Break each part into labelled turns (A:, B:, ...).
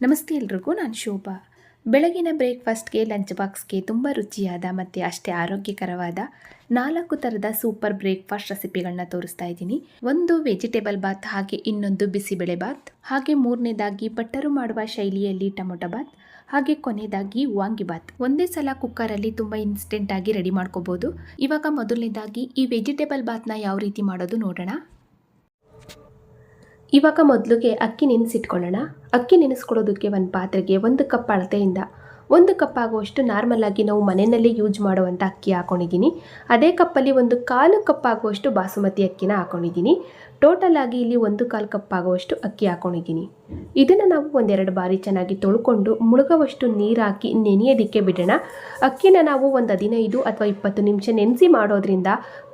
A: ನಮಸ್ತೆ ಎಲ್ರಿಗೂ, ನಾನು ಶೋಭಾ. ಬೆಳಗಿನ ಬ್ರೇಕ್ಫಾಸ್ಟ್ಗೆ, ಲಂಚ್ ಬಾಕ್ಸ್ಗೆ ತುಂಬ ರುಚಿಯಾದ ಮತ್ತು ಅಷ್ಟೇ ಆರೋಗ್ಯಕರವಾದ ನಾಲ್ಕು ಥರದ ಸೂಪರ್ ಬ್ರೇಕ್ಫಾಸ್ಟ್ ರೆಸಿಪಿಗಳನ್ನ ತೋರಿಸ್ತಾ ಇದ್ದೀನಿ. ಒಂದು ವೆಜಿಟೇಬಲ್ ಬಾತ್, ಹಾಗೆ ಇನ್ನೊಂದು ಬಿಸಿಬೇಳೆ ಬಾತ್, ಹಾಗೆ ಮೂರನೇದಾಗಿ ಬಟ್ಟರು ಮಾಡುವ ಶೈಲಿಯಲ್ಲಿ ಟೊಮೊಟೊ ಬಾತ್, ಹಾಗೆ ಕೊನೆಯದಾಗಿ ವಾಂಗಿಬಾತ್ ಒಂದೇ ಸಲ ಕುಕ್ಕರಲ್ಲಿ ತುಂಬ ಇನ್ಸ್ಟೆಂಟಾಗಿ ರೆಡಿ ಮಾಡ್ಕೋಬೋದು. ಇವಾಗ ಮೊದಲನೇದಾಗಿ ಈ ವೆಜಿಟೇಬಲ್ ಬಾತ್ನ ಯಾವ ರೀತಿ ಮಾಡೋದು ನೋಡೋಣ. ಇವಾಗ ಮೊದಲಿಗೆ ಅಕ್ಕಿ ನೆನೆಸಿಟ್ಕೊಳ್ಳೋಣ. ಅಕ್ಕಿ ನೆನೆಸ್ಕೊಡೋದಕ್ಕೆ ಒಂದು ಪಾತ್ರೆಗೆ ಒಂದು ಕಪ್ ಅಳತೆಯಿಂದ ಒಂದು ಕಪ್ ಆಗುವಷ್ಟು ನಾರ್ಮಲ್ ಆಗಿ ನಾವು ಮನೆಯಲ್ಲಿ ಯೂಸ್ ಮಾಡುವಂಥ ಅಕ್ಕಿ ಹಾಕೊಂಡಿದ್ದೀನಿ. ಅದೇ ಕಪ್ಪಲ್ಲಿ ಒಂದು ಕಾಲು ಕಪ್ ಆಗುವಷ್ಟು ಬಾಸುಮತಿ ಅಕ್ಕಿನ ಹಾಕೊಂಡಿದ್ದೀನಿ. ಟೋಟಲ್ ಆಗಿ ಇಲ್ಲಿ ಒಂದು ಕಾಲು ಕಪ್ ಆಗುವಷ್ಟು ಅಕ್ಕಿ ಹಾಕೊಂಡಿದ್ದೀನಿ. ಇದನ್ನು ನಾವು ಒಂದೆರಡು ಬಾರಿ ಚೆನ್ನಾಗಿ ತೊಳ್ಕೊಂಡು ಮುಳುಗುವಷ್ಟು ನೀರು ಹಾಕಿ ನೆನೆಯೋದಕ್ಕೆ ಬಿಡೋಣ. ಅಕ್ಕಿನ ನಾವು ಒಂದು ಹದಿನೈದು ಅಥವಾ ಇಪ್ಪತ್ತು ನಿಮಿಷ ನೆನೆಸಿ ಮಾಡೋದ್ರಿಂದ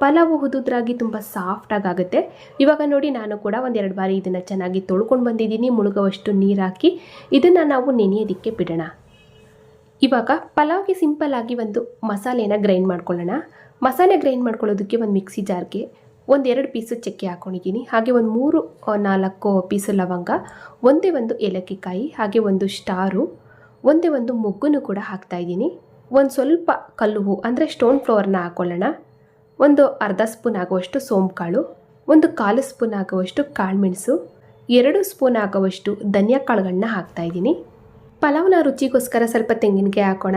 A: ಪಲಾವು ಹುದುದ್ರಾಗಿ ತುಂಬ ಸಾಫ್ಟಾಗಿ ಆಗುತ್ತೆ. ಇವಾಗ ನೋಡಿ ನಾನು ಕೂಡ ಒಂದೆರಡು ಬಾರಿ ಇದನ್ನು ಚೆನ್ನಾಗಿ ತೊಳ್ಕೊಂಡು ಬಂದಿದ್ದೀನಿ. ಮುಳುಗುವಷ್ಟು ನೀರು ಹಾಕಿ ಇದನ್ನು ನಾವು ನೆನೆಯೋದಕ್ಕೆ ಬಿಡೋಣ. ಇವಾಗ ಪಲಾವ್ಗೆ ಸಿಂಪಲ್ ಆಗಿ ಒಂದು ಮಸಾಲೆನ ಗ್ರೈಂಡ್ ಮಾಡ್ಕೊಳ್ಳೋಣ. ಮಸಾಲೆ ಗ್ರೈಂಡ್ ಮಾಡ್ಕೊಳ್ಳೋದಕ್ಕೆ ಒಂದು ಮಿಕ್ಸಿ ಜಾರ್ಗೆ ಒಂದೆರಡು ಪೀಸು ಚಕ್ಕೆ ಹಾಕೊಂಡಿದ್ದೀನಿ. ಹಾಗೆ ಒಂದು ಮೂರು ನಾಲ್ಕು ಪೀಸು ಲವಂಗ, ಒಂದೇ ಒಂದು ಏಲಕ್ಕಿ ಕಾಯಿ ಹಾಗೆ ಒಂದು ಸ್ಟಾರು, ಒಂದೇ ಒಂದು ಮೊಗ್ಗನ್ನು ಕೂಡ ಹಾಕ್ತಾಯಿದ್ದೀನಿ ಒಂದು ಸ್ವಲ್ಪ ಕಲ್ಲು ಹೂ, ಅಂದರೆ ಸ್ಟೋನ್ ಫ್ಲೋರ್ನ ಹಾಕ್ಕೊಳ್ಳೋಣ ಒಂದು ಅರ್ಧ ಸ್ಪೂನ್ ಆಗುವಷ್ಟು ಸೋಂಪು ಒಂದು ಕಾಲು ಸ್ಪೂನ್ ಆಗುವಷ್ಟು ಕಾಳುಮೆಣಸು, ಎರಡು ಸ್ಪೂನ್ ಆಗುವಷ್ಟು ಧನಿಯಾ ಕಾಳುಗಳನ್ನ ಹಾಕ್ತಾಯಿದ್ದೀನಿ ಪಲಾವ್ನ ರುಚಿಗೋಸ್ಕರ ಸ್ವಲ್ಪ ತೆಂಗಿನಕಾಯಿ ಹಾಕೋಣ.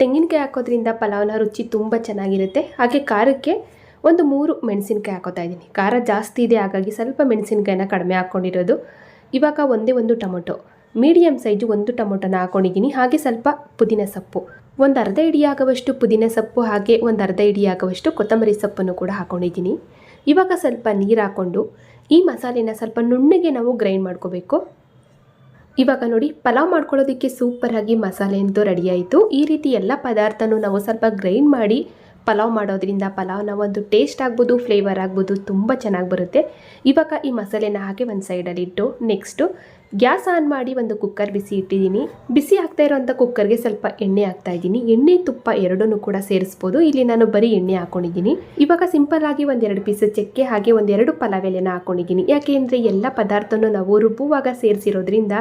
A: ತೆಂಗಿನಕಾಯಿ ಹಾಕೋದ್ರಿಂದ ಪಲಾವ್ನ ರುಚಿ ತುಂಬ ಚೆನ್ನಾಗಿರುತ್ತೆ. ಹಾಗೆ ಖಾರಕ್ಕೆ ಒಂದು ಮೂರು ಮೆಣಸಿನ್ಕಾಯಿ ಹಾಕೋತಾ ಇದ್ದೀನಿ. ಖಾರ ಜಾಸ್ತಿ ಇದೆ, ಹಾಗಾಗಿ ಸ್ವಲ್ಪ ಮೆಣಸಿನ್ಕಾಯಿನ ಕಡಿಮೆ ಹಾಕ್ಕೊಂಡಿರೋದು ಇವಾಗ ಒಂದೇ ಒಂದು ಟೊಮೊಟೊ. ಮೀಡಿಯಮ್ ಸೈಜು ಒಂದು ಟೊಮೊಟೊನ ಹಾಕ್ಕೊಂಡಿದ್ದೀನಿ ಹಾಗೆ ಸ್ವಲ್ಪ ಪುದೀನ ಸೊಪ್ಪು. ಒಂದು ಅರ್ಧ ಇಡಿಯಾಗುವಷ್ಟು ಪುದೀನ ಸೊಪ್ಪು, ಹಾಗೆ ಒಂದು ಅರ್ಧ ಇಡಿ ಆಗುವಷ್ಟು ಕೊತ್ತಂಬರಿ ಸೊಪ್ಪನ್ನು ಕೂಡ ಹಾಕ್ಕೊಂಡಿದ್ದೀನಿ ಇವಾಗ ಸ್ವಲ್ಪ ನೀರು ಹಾಕ್ಕೊಂಡು ಈ ಮಸಾಲೆನ ಸ್ವಲ್ಪ ನುಣ್ಣಗೆ ನಾವು ಗ್ರೈಂಡ್ ಮಾಡ್ಕೋಬೇಕು. ಇವಾಗ ನೋಡಿ, ಪಲಾವ್ ಮಾಡ್ಕೊಳ್ಳೋದಕ್ಕೆ ಸೂಪರಾಗಿ ಮಸಾಲೆ ಅಂತೂ ರೆಡಿಯಾಯಿತು ಈ ರೀತಿ ಎಲ್ಲ ಪದಾರ್ಥನೂ ನಾವು ಸ್ವಲ್ಪ ಗ್ರೈಂಡ್ ಮಾಡಿ ಪಲಾವ್ ಮಾಡೋದ್ರಿಂದ ಪಲಾವ್ನ ಒಂದು ಟೇಸ್ಟ್ ಆಗ್ಬೋದು ಫ್ಲೇವರ್ ಆಗ್ಬೋದು, ತುಂಬ ಚೆನ್ನಾಗಿ ಬರುತ್ತೆ. ಇವಾಗ ಈ ಮಸಾಲೆನ ಹಾಕಿ ಒಂದು ಸೈಡಲ್ಲಿ ಇಟ್ಟು ನೆಕ್ಸ್ಟು ಗ್ಯಾಸ್ ಆನ್ ಮಾಡಿ ಒಂದು ಕುಕ್ಕರ್ ಬಿಸಿ ಇಟ್ಟಿದ್ದೀನಿ. ಬಿಸಿ ಆಗ್ತಾ ಇರೋವಂಥ ಕುಕ್ಕರ್ಗೆ ಸ್ವಲ್ಪ ಎಣ್ಣೆ ಹಾಕ್ತಾ ಇದ್ದೀನಿ. ಎಣ್ಣೆ ತುಪ್ಪ ಎರಡನ್ನೂ ಕೂಡ ಸೇರಿಸ್ಬೋದು. ಇಲ್ಲಿ ನಾನು ಬರೀ ಎಣ್ಣೆ ಹಾಕೊಂಡಿದ್ದೀನಿ. ಇವಾಗ ಸಿಂಪಲ್ ಆಗಿ ಒಂದೆರಡು ಪೀಸ್ ಚಕ್ಕೆ ಹಾಗೆ ಒಂದೆರಡು ಪಲಾವ್ ಎಲೆನ ಹಾಕೊಂಡಿದ್ದೀನಿ. ಯಾಕೆ ಅಂದರೆ ಎಲ್ಲ ಪದಾರ್ಥನೂ ನಾವು ರುಬ್ಬುವಾಗ ಸೇರಿಸಿರೋದ್ರಿಂದ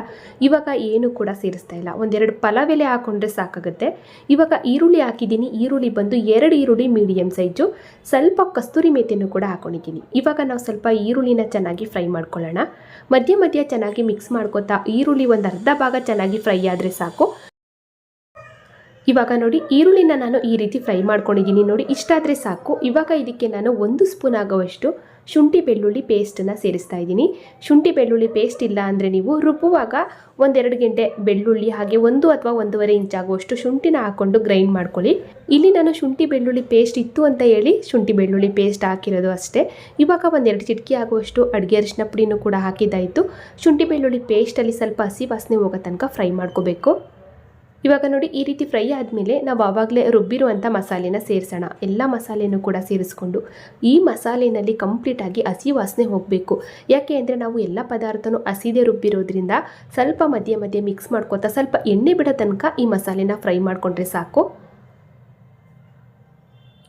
A: ಇವಾಗ ಏನು ಕೂಡ ಸೇರಿಸ್ತಾ ಇಲ್ಲ. ಒಂದೆರಡು ಪಲಾವ್ ಎಲೆ ಹಾಕೊಂಡ್ರೆ ಸಾಕಾಗುತ್ತೆ. ಇವಾಗ ಈರುಳ್ಳಿ ಹಾಕಿದ್ದೀನಿ. ಈರುಳ್ಳಿ ಬಂದು ಎರಡು ಈರುಳ್ಳಿ ಮೀಡಿಯಮ್ ಸೈಜು. ಸ್ವಲ್ಪ ಕಸ್ತೂರಿ ಮೇಥಿಯನ್ನು ಕೂಡ ಹಾಕೊಂಡಿದ್ದೀನಿ. ಇವಾಗ ನಾವು ಸ್ವಲ್ಪ ಈರುಳ್ಳಿನ ಚೆನ್ನಾಗಿ ಫ್ರೈ ಮಾಡ್ಕೊಳ್ಳೋಣ. ಮಧ್ಯ ಮಧ್ಯ ಚೆನ್ನಾಗಿ ಮಿಕ್ಸ್ ಮಾಡ್ಕೊತಾ ಈರುಳ್ಳಿ ಒಂದು ಅರ್ಧ ಭಾಗ ಚೆನ್ನಾಗಿ ಫ್ರೈ ಆದರೆ ಸಾಕು. ಇವಾಗ ನೋಡಿ ಈರುಳ್ಳಿನ ನಾನು ಈ ರೀತಿ ಫ್ರೈ ಮಾಡ್ಕೊಂಡಿದ್ದೀನಿ ನೋಡಿ ಇಷ್ಟಾದರೆ ಸಾಕು. ಇವಾಗ ಇದಕ್ಕೆ ನಾನು ಒಂದು ಸ್ಪೂನ್ ಆಗುವಷ್ಟು ಶುಂಠಿ ಬೆಳ್ಳುಳ್ಳಿ ಪೇಸ್ಟನ್ನು ಸೇರಿಸ್ತಾ ಇದ್ದೀನಿ. ಶುಂಠಿ ಬೆಳ್ಳುಳ್ಳಿ ಪೇಸ್ಟ್ ಇಲ್ಲ ಅಂದರೆ ನೀವು ರುಬ್ಬುವಾಗ ಒಂದೆರಡು ಗಂಟೆ ಬೆಳ್ಳುಳ್ಳಿ, ಹಾಗೆ ಒಂದು ಅಥವಾ ಒಂದೂವರೆ ಇಂಚ್ ಆಗುವಷ್ಟು ಶುಂಠಿನ ಹಾಕ್ಕೊಂಡು ಗ್ರೈಂಡ್ ಮಾಡ್ಕೊಳ್ಳಿ. ಇಲ್ಲಿ ನಾನು ಶುಂಠಿ ಬೆಳ್ಳುಳ್ಳಿ ಪೇಸ್ಟ್ ಇತ್ತು ಅಂತ ಹೇಳಿ ಶುಂಠಿ ಬೆಳ್ಳುಳ್ಳಿ ಪೇಸ್ಟ್ ಹಾಕಿರೋದು ಅಷ್ಟೇ. ಇವಾಗ ಒಂದೆರಡು ಚಿಟಕಿ ಆಗುವಷ್ಟು ಅಡುಗೆ ಅರಿಶಿನ ಪುಡಿನೂ ಕೂಡ ಹಾಕಿದ್ದಾಯಿತು. ಶುಂಠಿ ಬೆಳ್ಳುಳ್ಳಿ ಪೇಸ್ಟಲ್ಲಿ ಸ್ವಲ್ಪ ಹಸಿ ವಾಸನೆ ಹೋಗೋ ತನಕ ಫ್ರೈ ಮಾಡ್ಕೋಬೇಕು. ಇವಾಗ ನೋಡಿ ಈ ರೀತಿ ಫ್ರೈ ಆದಮೇಲೆ ನಾವು ಆವಾಗಲೇ ರುಬ್ಬಿರುವಂಥ ಮಸಾಲೆನ ಸೇರಿಸೋಣ. ಎಲ್ಲ ಮಸಾಲೆನೂ ಕೂಡ ಸೇರಿಸ್ಕೊಂಡು ಈ ಮಸಾಲೆನಲ್ಲಿ ಕಂಪ್ಲೀಟಾಗಿ ಹಸಿ ವಾಸನೆ ಹೋಗಬೇಕು. ಯಾಕೆ ಅಂದರೆ ನಾವು ಎಲ್ಲ ಪದಾರ್ಥನೂ ಹಸಿದೇ ರುಬ್ಬಿರೋದ್ರಿಂದ ಸ್ವಲ್ಪ ಮಧ್ಯೆ ಮಧ್ಯೆ ಮಿಕ್ಸ್ ಮಾಡ್ಕೊತಾ ಸ್ವಲ್ಪ ಎಣ್ಣೆ ಬಿಡೋ ತನಕ ಈ ಮಸಾಲೆನ ಫ್ರೈ ಮಾಡಿಕೊಂಡ್ರೆ ಸಾಕು.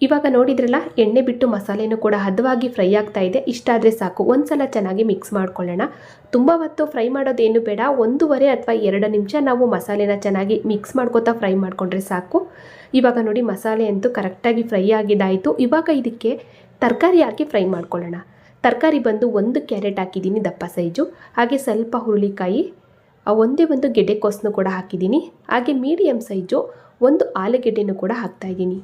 A: ಇವಾಗ ನೋಡಿದ್ರಲ್ಲ, ಎಣ್ಣೆ ಬಿಟ್ಟು ಮಸಾಲೆನೂ ಕೂಡ ಹದವಾಗಿ ಫ್ರೈ ಆಗ್ತಾ ಇದೆ. ಇಷ್ಟಾದರೆ ಸಾಕು. ಒಂದ್ಸಲ ಚೆನ್ನಾಗಿ ಮಿಕ್ಸ್ ಮಾಡ್ಕೊಳ್ಳೋಣ. ತುಂಬ ಹೊತ್ತು ಫ್ರೈ ಮಾಡೋದೇನು ಬೇಡ. ಒಂದೂವರೆ ಅಥವಾ ಎರಡು ನಿಮಿಷ ನಾವು ಮಸಾಲೆನ ಚೆನ್ನಾಗಿ ಮಿಕ್ಸ್ ಮಾಡ್ಕೋತಾ ಫ್ರೈ ಮಾಡಿಕೊಂಡ್ರೆ ಸಾಕು. ಇವಾಗ ನೋಡಿ, ಮಸಾಲೆ ಅಂತೂ ಕರೆಕ್ಟಾಗಿ ಫ್ರೈ ಆಗಿದ್ದಾಯಿತು ಇವಾಗ ಇದಕ್ಕೆ ತರಕಾರಿ ಹಾಕಿ ಫ್ರೈ ಮಾಡ್ಕೊಳ್ಳೋಣ. ತರಕಾರಿ ಬಂದು ಒಂದು ಕ್ಯಾರೆಟ್ ಹಾಕಿದ್ದೀನಿ ದಪ್ಪ ಸೈಜು. ಹಾಗೆ ಸ್ವಲ್ಪ ಹುರುಳಿಕಾಯಿ ಒಂದೇ ಒಂದು ಗೆಡ್ಡೆಕೋಸನ್ನು ಕೂಡ ಹಾಕಿದ್ದೀನಿ. ಹಾಗೆ ಮೀಡಿಯಮ್ ಸೈಜು ಒಂದು ಆಲೂಗೆಡ್ಡೆನೂ ಕೂಡ ಹಾಕ್ತಾಯಿದ್ದೀನಿ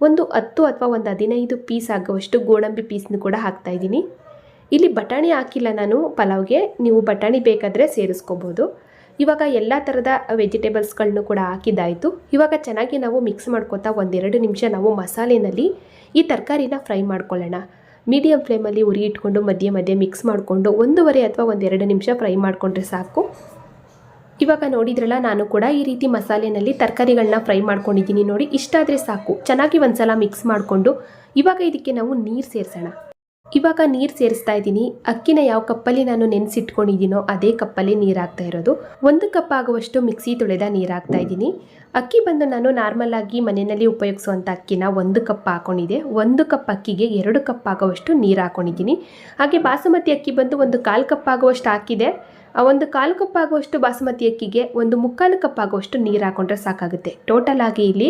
A: ಒಂದು ಹತ್ತು ಅಥವಾ ಒಂದು ಹದಿನೈದು ಪೀಸ್ ಆಗುವಷ್ಟು ಗೋಡಂಬಿ ಪೀಸ್ನು ಕೂಡ ಹಾಕ್ತಾ ಇದ್ದೀನಿ. ಇಲ್ಲಿ ಬಟಾಣಿ ಹಾಕಿಲ್ಲ ನಾನು ಪಲಾವ್ಗೆ. ನೀವು ಬಟಾಣಿ ಬೇಕಾದರೆ ಸೇರಿಸ್ಕೋಬೋದು. ಇವಾಗ ಎಲ್ಲ ಥರದ ವೆಜಿಟೇಬಲ್ಸ್ಗಳನ್ನು ಕೂಡ ಹಾಕಿದ್ದಾಯಿತು. ಇವಾಗ ಚೆನ್ನಾಗಿ ನಾವು ಮಿಕ್ಸ್ ಮಾಡ್ಕೋತಾ ಒಂದೆರಡು ನಿಮಿಷ ನಾವು ಮಸಾಲೆನಲ್ಲಿ ಈ ತರಕಾರಿನ ಫ್ರೈ ಮಾಡ್ಕೊಳ್ಳೋಣ. ಮೀಡಿಯಮ್ ಫ್ಲೇಮಲ್ಲಿ ಉರಿ ಇಟ್ಕೊಂಡು ಮಧ್ಯೆ ಮಧ್ಯೆ ಮಿಕ್ಸ್ ಮಾಡಿಕೊಂಡು ಒಂದೂವರೆ ಅಥವಾ ಒಂದೆರಡು ನಿಮಿಷ ಫ್ರೈ ಮಾಡಿಕೊಂಡ್ರೆ ಸಾಕು. ಇವಾಗ ನೋಡಿದ್ರಲ್ಲ, ನಾನು ಕೂಡ ಈ ರೀತಿ ಮಸಾಲೆನಲ್ಲಿ ತರಕಾರಿಗಳನ್ನ ಫ್ರೈ ಮಾಡ್ಕೊಂಡಿದ್ದೀನಿ ನೋಡಿ, ಇಷ್ಟಾದರೆ ಸಾಕು. ಚೆನ್ನಾಗಿ ಒಂದ್ಸಲ ಮಿಕ್ಸ್ ಮಾಡಿಕೊಂಡು, ಇವಾಗ ಇದಕ್ಕೆ ನಾವು ನೀರು ಸೇರಿಸೋಣ. ಇವಾಗ ನೀರು ಸೇರಿಸ್ತಾ ಇದ್ದೀನಿ. ಅಕ್ಕಿನ ಯಾವ ಕಪ್ಪಲ್ಲಿ ನಾನು ನೆನೆಸಿಟ್ಕೊಂಡಿದ್ದೀನೋ ಅದೇ ಕಪ್ಪಲ್ಲಿ ನೀರು ಹಾಕ್ತಾ ಇರೋದು. ಒಂದು ಕಪ್ ಆಗುವಷ್ಟು ಮಿಕ್ಸಿ ತೊಳೆದ ನೀರು ಹಾಕ್ತಾ ಇದ್ದೀನಿ. ಅಕ್ಕಿ ಬಂದು ನಾನು ನಾರ್ಮಲ್ ಆಗಿ ಮನೆಯಲ್ಲಿ ಉಪಯೋಗಿಸುವಂಥ ಅಕ್ಕಿನ ಒಂದು ಕಪ್ ಹಾಕೊಂಡಿದ್ದೆ. ಒಂದು ಕಪ್ ಅಕ್ಕಿಗೆ ಎರಡು ಕಪ್ ಆಗುವಷ್ಟು ನೀರು ಹಾಕೊಂಡಿದ್ದೀನಿ. ಹಾಗೆ ಬಾಸುಮತಿ ಅಕ್ಕಿ ಬಂದು ಒಂದು ಕಾಲು ಕಪ್ ಆಗುವಷ್ಟು ಹಾಕಿದೆ. ಆ ಒಂದು ಕಾಲು ಕಪ್ ಆಗುವಷ್ಟು ಬಾಸುಮತಿ ಅಕ್ಕಿಗೆ ಒಂದು ಮುಕ್ಕಾಲು ಕಪ್ ಆಗುವಷ್ಟು ನೀರು ಹಾಕೊಂಡ್ರೆ ಸಾಕಾಗುತ್ತೆ. ಟೋಟಲ್ ಆಗಿ ಇಲ್ಲಿ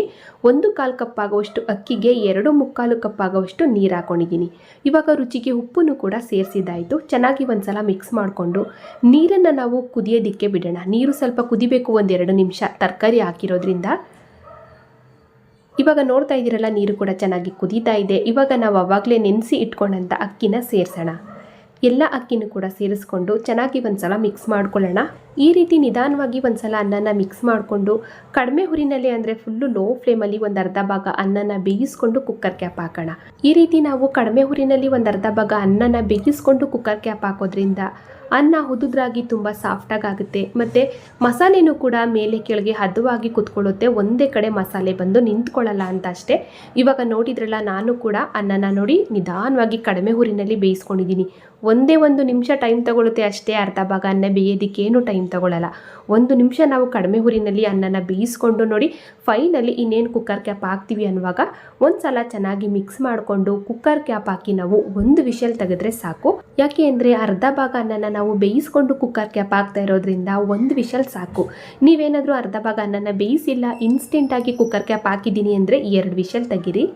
A: ಒಂದು ಕಾಲು ಕಪ್ ಆಗುವಷ್ಟು ಅಕ್ಕಿಗೆ ಎರಡು ಮುಕ್ಕಾಲು ಕಪ್ ಆಗುವಷ್ಟು ನೀರು ಹಾಕೊಂಡಿದ್ದೀನಿ. ಇವಾಗ ರುಚಿಗೆ ಉಪ್ಪನ್ನು ಕೂಡ ಸೇರಿಸಿದ್ದಾಯಿತು. ಚೆನ್ನಾಗಿ ಒಂದ್ಸಲ ಮಿಕ್ಸ್ ಮಾಡಿಕೊಂಡು ನೀರನ್ನು ನಾವು ಕುದಿಯೋದಿಕ್ಕೆ ಬಿಡೋಣ. ನೀರು ಸ್ವಲ್ಪ ಕುದಿಬೇಕು ಒಂದೆರಡು ನಿಮಿಷ ತರಕಾರಿ ಹಾಕಿರೋದ್ರಿಂದ. ಇವಾಗ ನೋಡ್ತಾ ಇದ್ದೀರಲ್ಲ, ನೀರು ಕೂಡ ಚೆನ್ನಾಗಿ ಕುದೀತಾ ಇದೆ. ಇವಾಗ ನಾವು ಅವಾಗಲೇ ನೆನೆಸಿ ಇಟ್ಕೊಂಡಂಥ ಅಕ್ಕಿನ ಸೇರಿಸೋಣ. ಎಲ್ಲ ಅಕ್ಕಿನೂ ಕೂಡ ಸೇರಿಸ್ಕೊಂಡು ಚೆನ್ನಾಗಿ ಒಂದ್ಸಲ ಮಿಕ್ಸ್ ಮಾಡ್ಕೊಳ್ಳೋಣ. ಈ ರೀತಿ ನಿಧಾನವಾಗಿ ಒಂದ್ಸಲ ಅನ್ನನ ಮಿಕ್ಸ್ ಮಾಡಿಕೊಂಡು ಕಡಿಮೆ ಹುರಿನಲ್ಲಿ ಅಂದರೆ ಫುಲ್ಲು ಲೋ ಫ್ಲೇಮಲ್ಲಿ ಒಂದು ಅರ್ಧ ಭಾಗ ಅನ್ನನ ಬೇಯಿಸ್ಕೊಂಡು ಕುಕ್ಕರ್ ಕ್ಯಾಪ್ ಹಾಕೋಣ. ಈ ರೀತಿ ನಾವು ಕಡಿಮೆ ಹುರಿನಲ್ಲಿ ಒಂದು ಅರ್ಧ ಭಾಗ ಅನ್ನನ ಬೇಯಿಸ್ಕೊಂಡು ಕುಕ್ಕರ್ ಕ್ಯಾಪ್ ಹಾಕೋದ್ರಿಂದ ಅನ್ನ ಹುದುದ್ರಾಗಿ ತುಂಬ ಸಾಫ್ಟಾಗಿ ಆಗುತ್ತೆ. ಮತ್ತು ಮಸಾಲೆನೂ ಕೂಡ ಮೇಲೆ ಕೆಳಗೆ ಹದವಾಗಿ ಕುತ್ಕೊಳ್ಳುತ್ತೆ. ಒಂದೇ ಕಡೆ ಮಸಾಲೆ ಬಂದು ನಿಂತ್ಕೊಳ್ಳಲ್ಲ ಅಂತ ಅಷ್ಟೇ. ಇವಾಗ ನೋಡಿದ್ರಲ್ಲ, ನಾನು ಕೂಡ ಅನ್ನನ ನೋಡಿ ನಿಧಾನವಾಗಿ ಕಡಿಮೆ ಹುರಿನಲ್ಲಿ ಬೇಯಿಸ್ಕೊಂಡಿದ್ದೀನಿ. ಒಂದೇ ಒಂದು ನಿಮಿಷ ಟೈಮ್ ತಗೊಳ್ಳುತ್ತೆ ಅಷ್ಟೇ ಅರ್ಧ ಭಾಗ ಅನ್ನ ಬೇಯೋದಿಕ್ಕೇನು ಏನು ಟೈಮ್ ತಗೊಳ್ಳಲ್ಲ. ಒಂದು ನಿಮಿಷ ನಾವು ಕಡಿಮೆ ಹುರಿನಲ್ಲಿ ಅನ್ನನ ಬೇಯಿಸ್ಕೊಂಡು ನೋಡಿ ಫೈನಲಿ ಇನ್ನೇನು ಕುಕ್ಕರ್ ಕ್ಯಾಪ್ ಹಾಕ್ತೀವಿ ಅನ್ನುವಾಗ ಒಂದು ಸಲ ಚೆನ್ನಾಗಿ ಮಿಕ್ಸ್ ಮಾಡಿಕೊಂಡು ಕುಕ್ಕರ್ ಕ್ಯಾಪ್ ಹಾಕಿ ನಾವು ಒಂದು ವಿಷಲ್ ತೆಗೆದ್ರೆ ಸಾಕು. ಯಾಕೆ ಅಂದರೆ ಅರ್ಧ ಭಾಗ ಅನ್ನನ ನಾವು ಬೇಯಿಸ್ಕೊಂಡು ಕುಕ್ಕರ್ ಕ್ಯಾಪ್ ಹಾಕ್ತಾ ಇರೋದ್ರಿಂದ ಒಂದು ವಿಷಲ್ ಸಾಕು. ನೀವೇನಾದರೂ ಅರ್ಧ ಭಾಗ ಅನ್ನನ ಬೇಯಿಸಿಲ್ಲ ಇನ್ಸ್ಟೆಂಟಾಗಿ ಕುಕ್ಕರ್ ಕ್ಯಾಪ್ ಹಾಕಿದ್ದೀನಿ ಅಂದರೆ ಎರಡು ವಿಷಲ್ ತೆಗೀರಿ.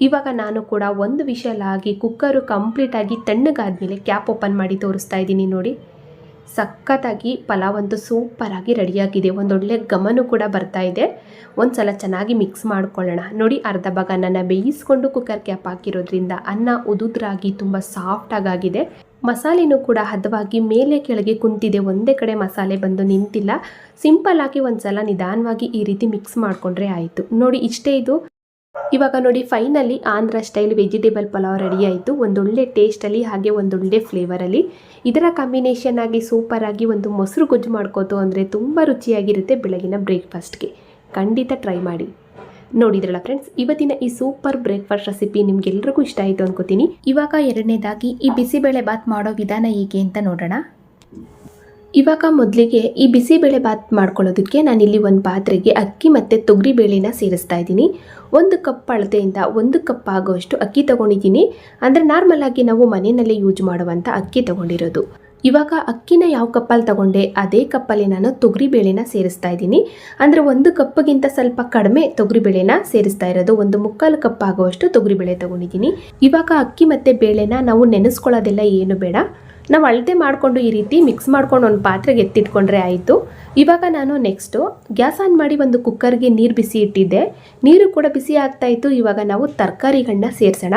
A: ಇವಾಗ ನಾನು ಕೂಡ ಒಂದು ವಿಷಲ್ ಆಗಿ ಕುಕ್ಕರು ಕಂಪ್ಲೀಟಾಗಿ ತಣ್ಣಗಾದ್ಮೇಲೆ ಕ್ಯಾಪ್ ಓಪನ್ ಮಾಡಿ ತೋರಿಸ್ತಾ ಇದ್ದೀನಿ ನೋಡಿ. ಸಖತ್ತಾಗಿ ಪಲಾವ್ ಅಂತೂ ಸೂಪರಾಗಿ ರೆಡಿಯಾಗಿದೆ. ಒಂದೊಳ್ಳೆ ಘಮನೂ ಕೂಡ ಬರ್ತಾ ಇದೆ. ಒಂದು ಸಲ ಚೆನ್ನಾಗಿ ಮಿಕ್ಸ್ ಮಾಡ್ಕೊಳ್ಳೋಣ. ನೋಡಿ, ಅರ್ಧ ಭಾಗ ಅನ್ನನ ಬೇಯಿಸ್ಕೊಂಡು ಕುಕ್ಕರ್ ಕ್ಯಾಪ್ ಹಾಕಿರೋದ್ರಿಂದ ಅನ್ನ ಉದುದ್ರಾಗಿ ತುಂಬ ಸಾಫ್ಟಾಗಾಗಿದೆ ಮಸಾಲೆನೂ ಕೂಡ ಹದವಾಗಿ ಮೇಲೆ ಕೆಳಗೆ ಕುಂತಿದೆ. ಒಂದೇ ಕಡೆ ಮಸಾಲೆ ಬಂದು ನಿಂತಿಲ್ಲ. ಸಿಂಪಲ್ ಆಗಿ ಒಂದು ಸಲ ನಿಧಾನವಾಗಿ ಈ ರೀತಿ ಮಿಕ್ಸ್ ಮಾಡಿಕೊಂಡ್ರೆ ಆಯಿತು. ನೋಡಿ, ಇಷ್ಟೇ ಇದು. ಇವಾಗ ನೋಡಿ finally Andhra style vegetable pulao ready ಆಯಿತು. ಒಂದೊಳ್ಳೆ ಟೇಸ್ಟಲ್ಲಿ ಹಾಗೆ ಒಂದೊಳ್ಳೆ ಫ್ಲೇವರಲ್ಲಿ ಇದರ ಕಾಂಬಿನೇಷನ್ ಆಗಿ ಸೂಪರಾಗಿ ಒಂದು ಮೊಸರು ಗೊಜ್ಜು ಮಾಡ್ಕೋತು ಅಂದರೆ ತುಂಬ ರುಚಿಯಾಗಿರುತ್ತೆ ಬೆಳಗಿನ ಬ್ರೇಕ್ಫಾಸ್ಟ್ಗೆ ಖಂಡಿತ ಟ್ರೈ ಮಾಡಿ. ನೋಡಿದ್ರಲ್ಲ ಫ್ರೆಂಡ್ಸ್ ಇವತ್ತಿನ ಈ ಸೂಪರ್ ಬ್ರೇಕ್ಫಾಸ್ಟ್ ರೆಸಿಪಿ ನಿಮ್ಗೆಲ್ರಿಗೂ ಇಷ್ಟ ಆಯಿತು ಅನ್ಕೋತೀನಿ. ಇವಾಗ ಎರಡನೇದಾಗಿ ಈ ಬಿಸಿಬೇಳೆ ಬಾತ್ ಮಾಡೋ ವಿಧಾನ ಹೇಗೆ ಅಂತ ನೋಡೋಣ. ಇವಾಗ ಮೊದಲಿಗೆ ಈ ಬಿಸಿಬೇಳೆ ಬಾತ್ ಮಾಡ್ಕೊಳ್ಳೋದಕ್ಕೆ ನಾನಿಲ್ಲಿ ಒಂದು ಪಾತ್ರೆಗೆ ಅಕ್ಕಿ ಮತ್ತು ತೊಗರಿ ಬೇಳೆನ ಸೇರಿಸ್ತಾ ಇದ್ದೀನಿ. ಒಂದು ಕಪ್ ಅಳತೆಯಿಂದ ಒಂದು ಕಪ್ ಆಗುವಷ್ಟು ಅಕ್ಕಿ ತೊಗೊಂಡಿದ್ದೀನಿ. ಅಂದರೆ ನಾರ್ಮಲ್ ಆಗಿ ನಾವು ಮನೆಯಲ್ಲೇ ಯೂಸ್ ಮಾಡುವಂಥ ಅಕ್ಕಿ ತೊಗೊಂಡಿರೋದು. ಇವಾಗ ಅಕ್ಕಿನ ಯಾವ ಕಪ್ಪಲ್ಲಿ ತಗೊಂಡೆ, ಅದೇ ಕಪ್ಪಲ್ಲಿ ನಾನು ತೊಗರಿ ಬೇಳೆನ ಸೇರಿಸ್ತಾ ಇದ್ದೀನಿ. ಅಂದರೆ ಒಂದು ಕಪ್ಗಿಂತ ಸ್ವಲ್ಪ ಕಡಿಮೆ ತೊಗರಿ ಬೇಳೆನ ಸೇರಿಸ್ತಾ ಇರೋದು. ಒಂದು ಮುಕ್ಕಾಲು ಕಪ್ ಆಗುವಷ್ಟು ತೊಗರಿ ಬೇಳೆ ತೊಗೊಂಡಿದ್ದೀನಿ. ಇವಾಗ ಅಕ್ಕಿ ಮತ್ತು ಬೇಳೆನ ನಾವು ನೆನೆಸ್ಕೊಳ್ಳೋದೆಲ್ಲ ಏನು ಬೇಡ. ನಾವು ಅಳತೆ ಮಾಡಿಕೊಂಡು ಈ ರೀತಿ ಮಿಕ್ಸ್ ಮಾಡ್ಕೊಂಡು ಒಂದು ಪಾತ್ರೆಗೆ ಎತ್ತಿಟ್ಕೊಂಡ್ರೆ ಆಯಿತು. ಇವಾಗ ನಾನು ನೆಕ್ಸ್ಟು ಗ್ಯಾಸ್ ಆನ್ ಮಾಡಿ ಒಂದು ಕುಕ್ಕರ್ಗೆ ನೀರು ಬಿಸಿ ಇಟ್ಟಿದ್ದೆ. ನೀರು ಕೂಡ ಬಿಸಿ ಆಗ್ತಾ ಇತ್ತು. ಇವಾಗ ನಾವು ತರಕಾರಿಗಳನ್ನ ಸೇರಿಸೋಣ.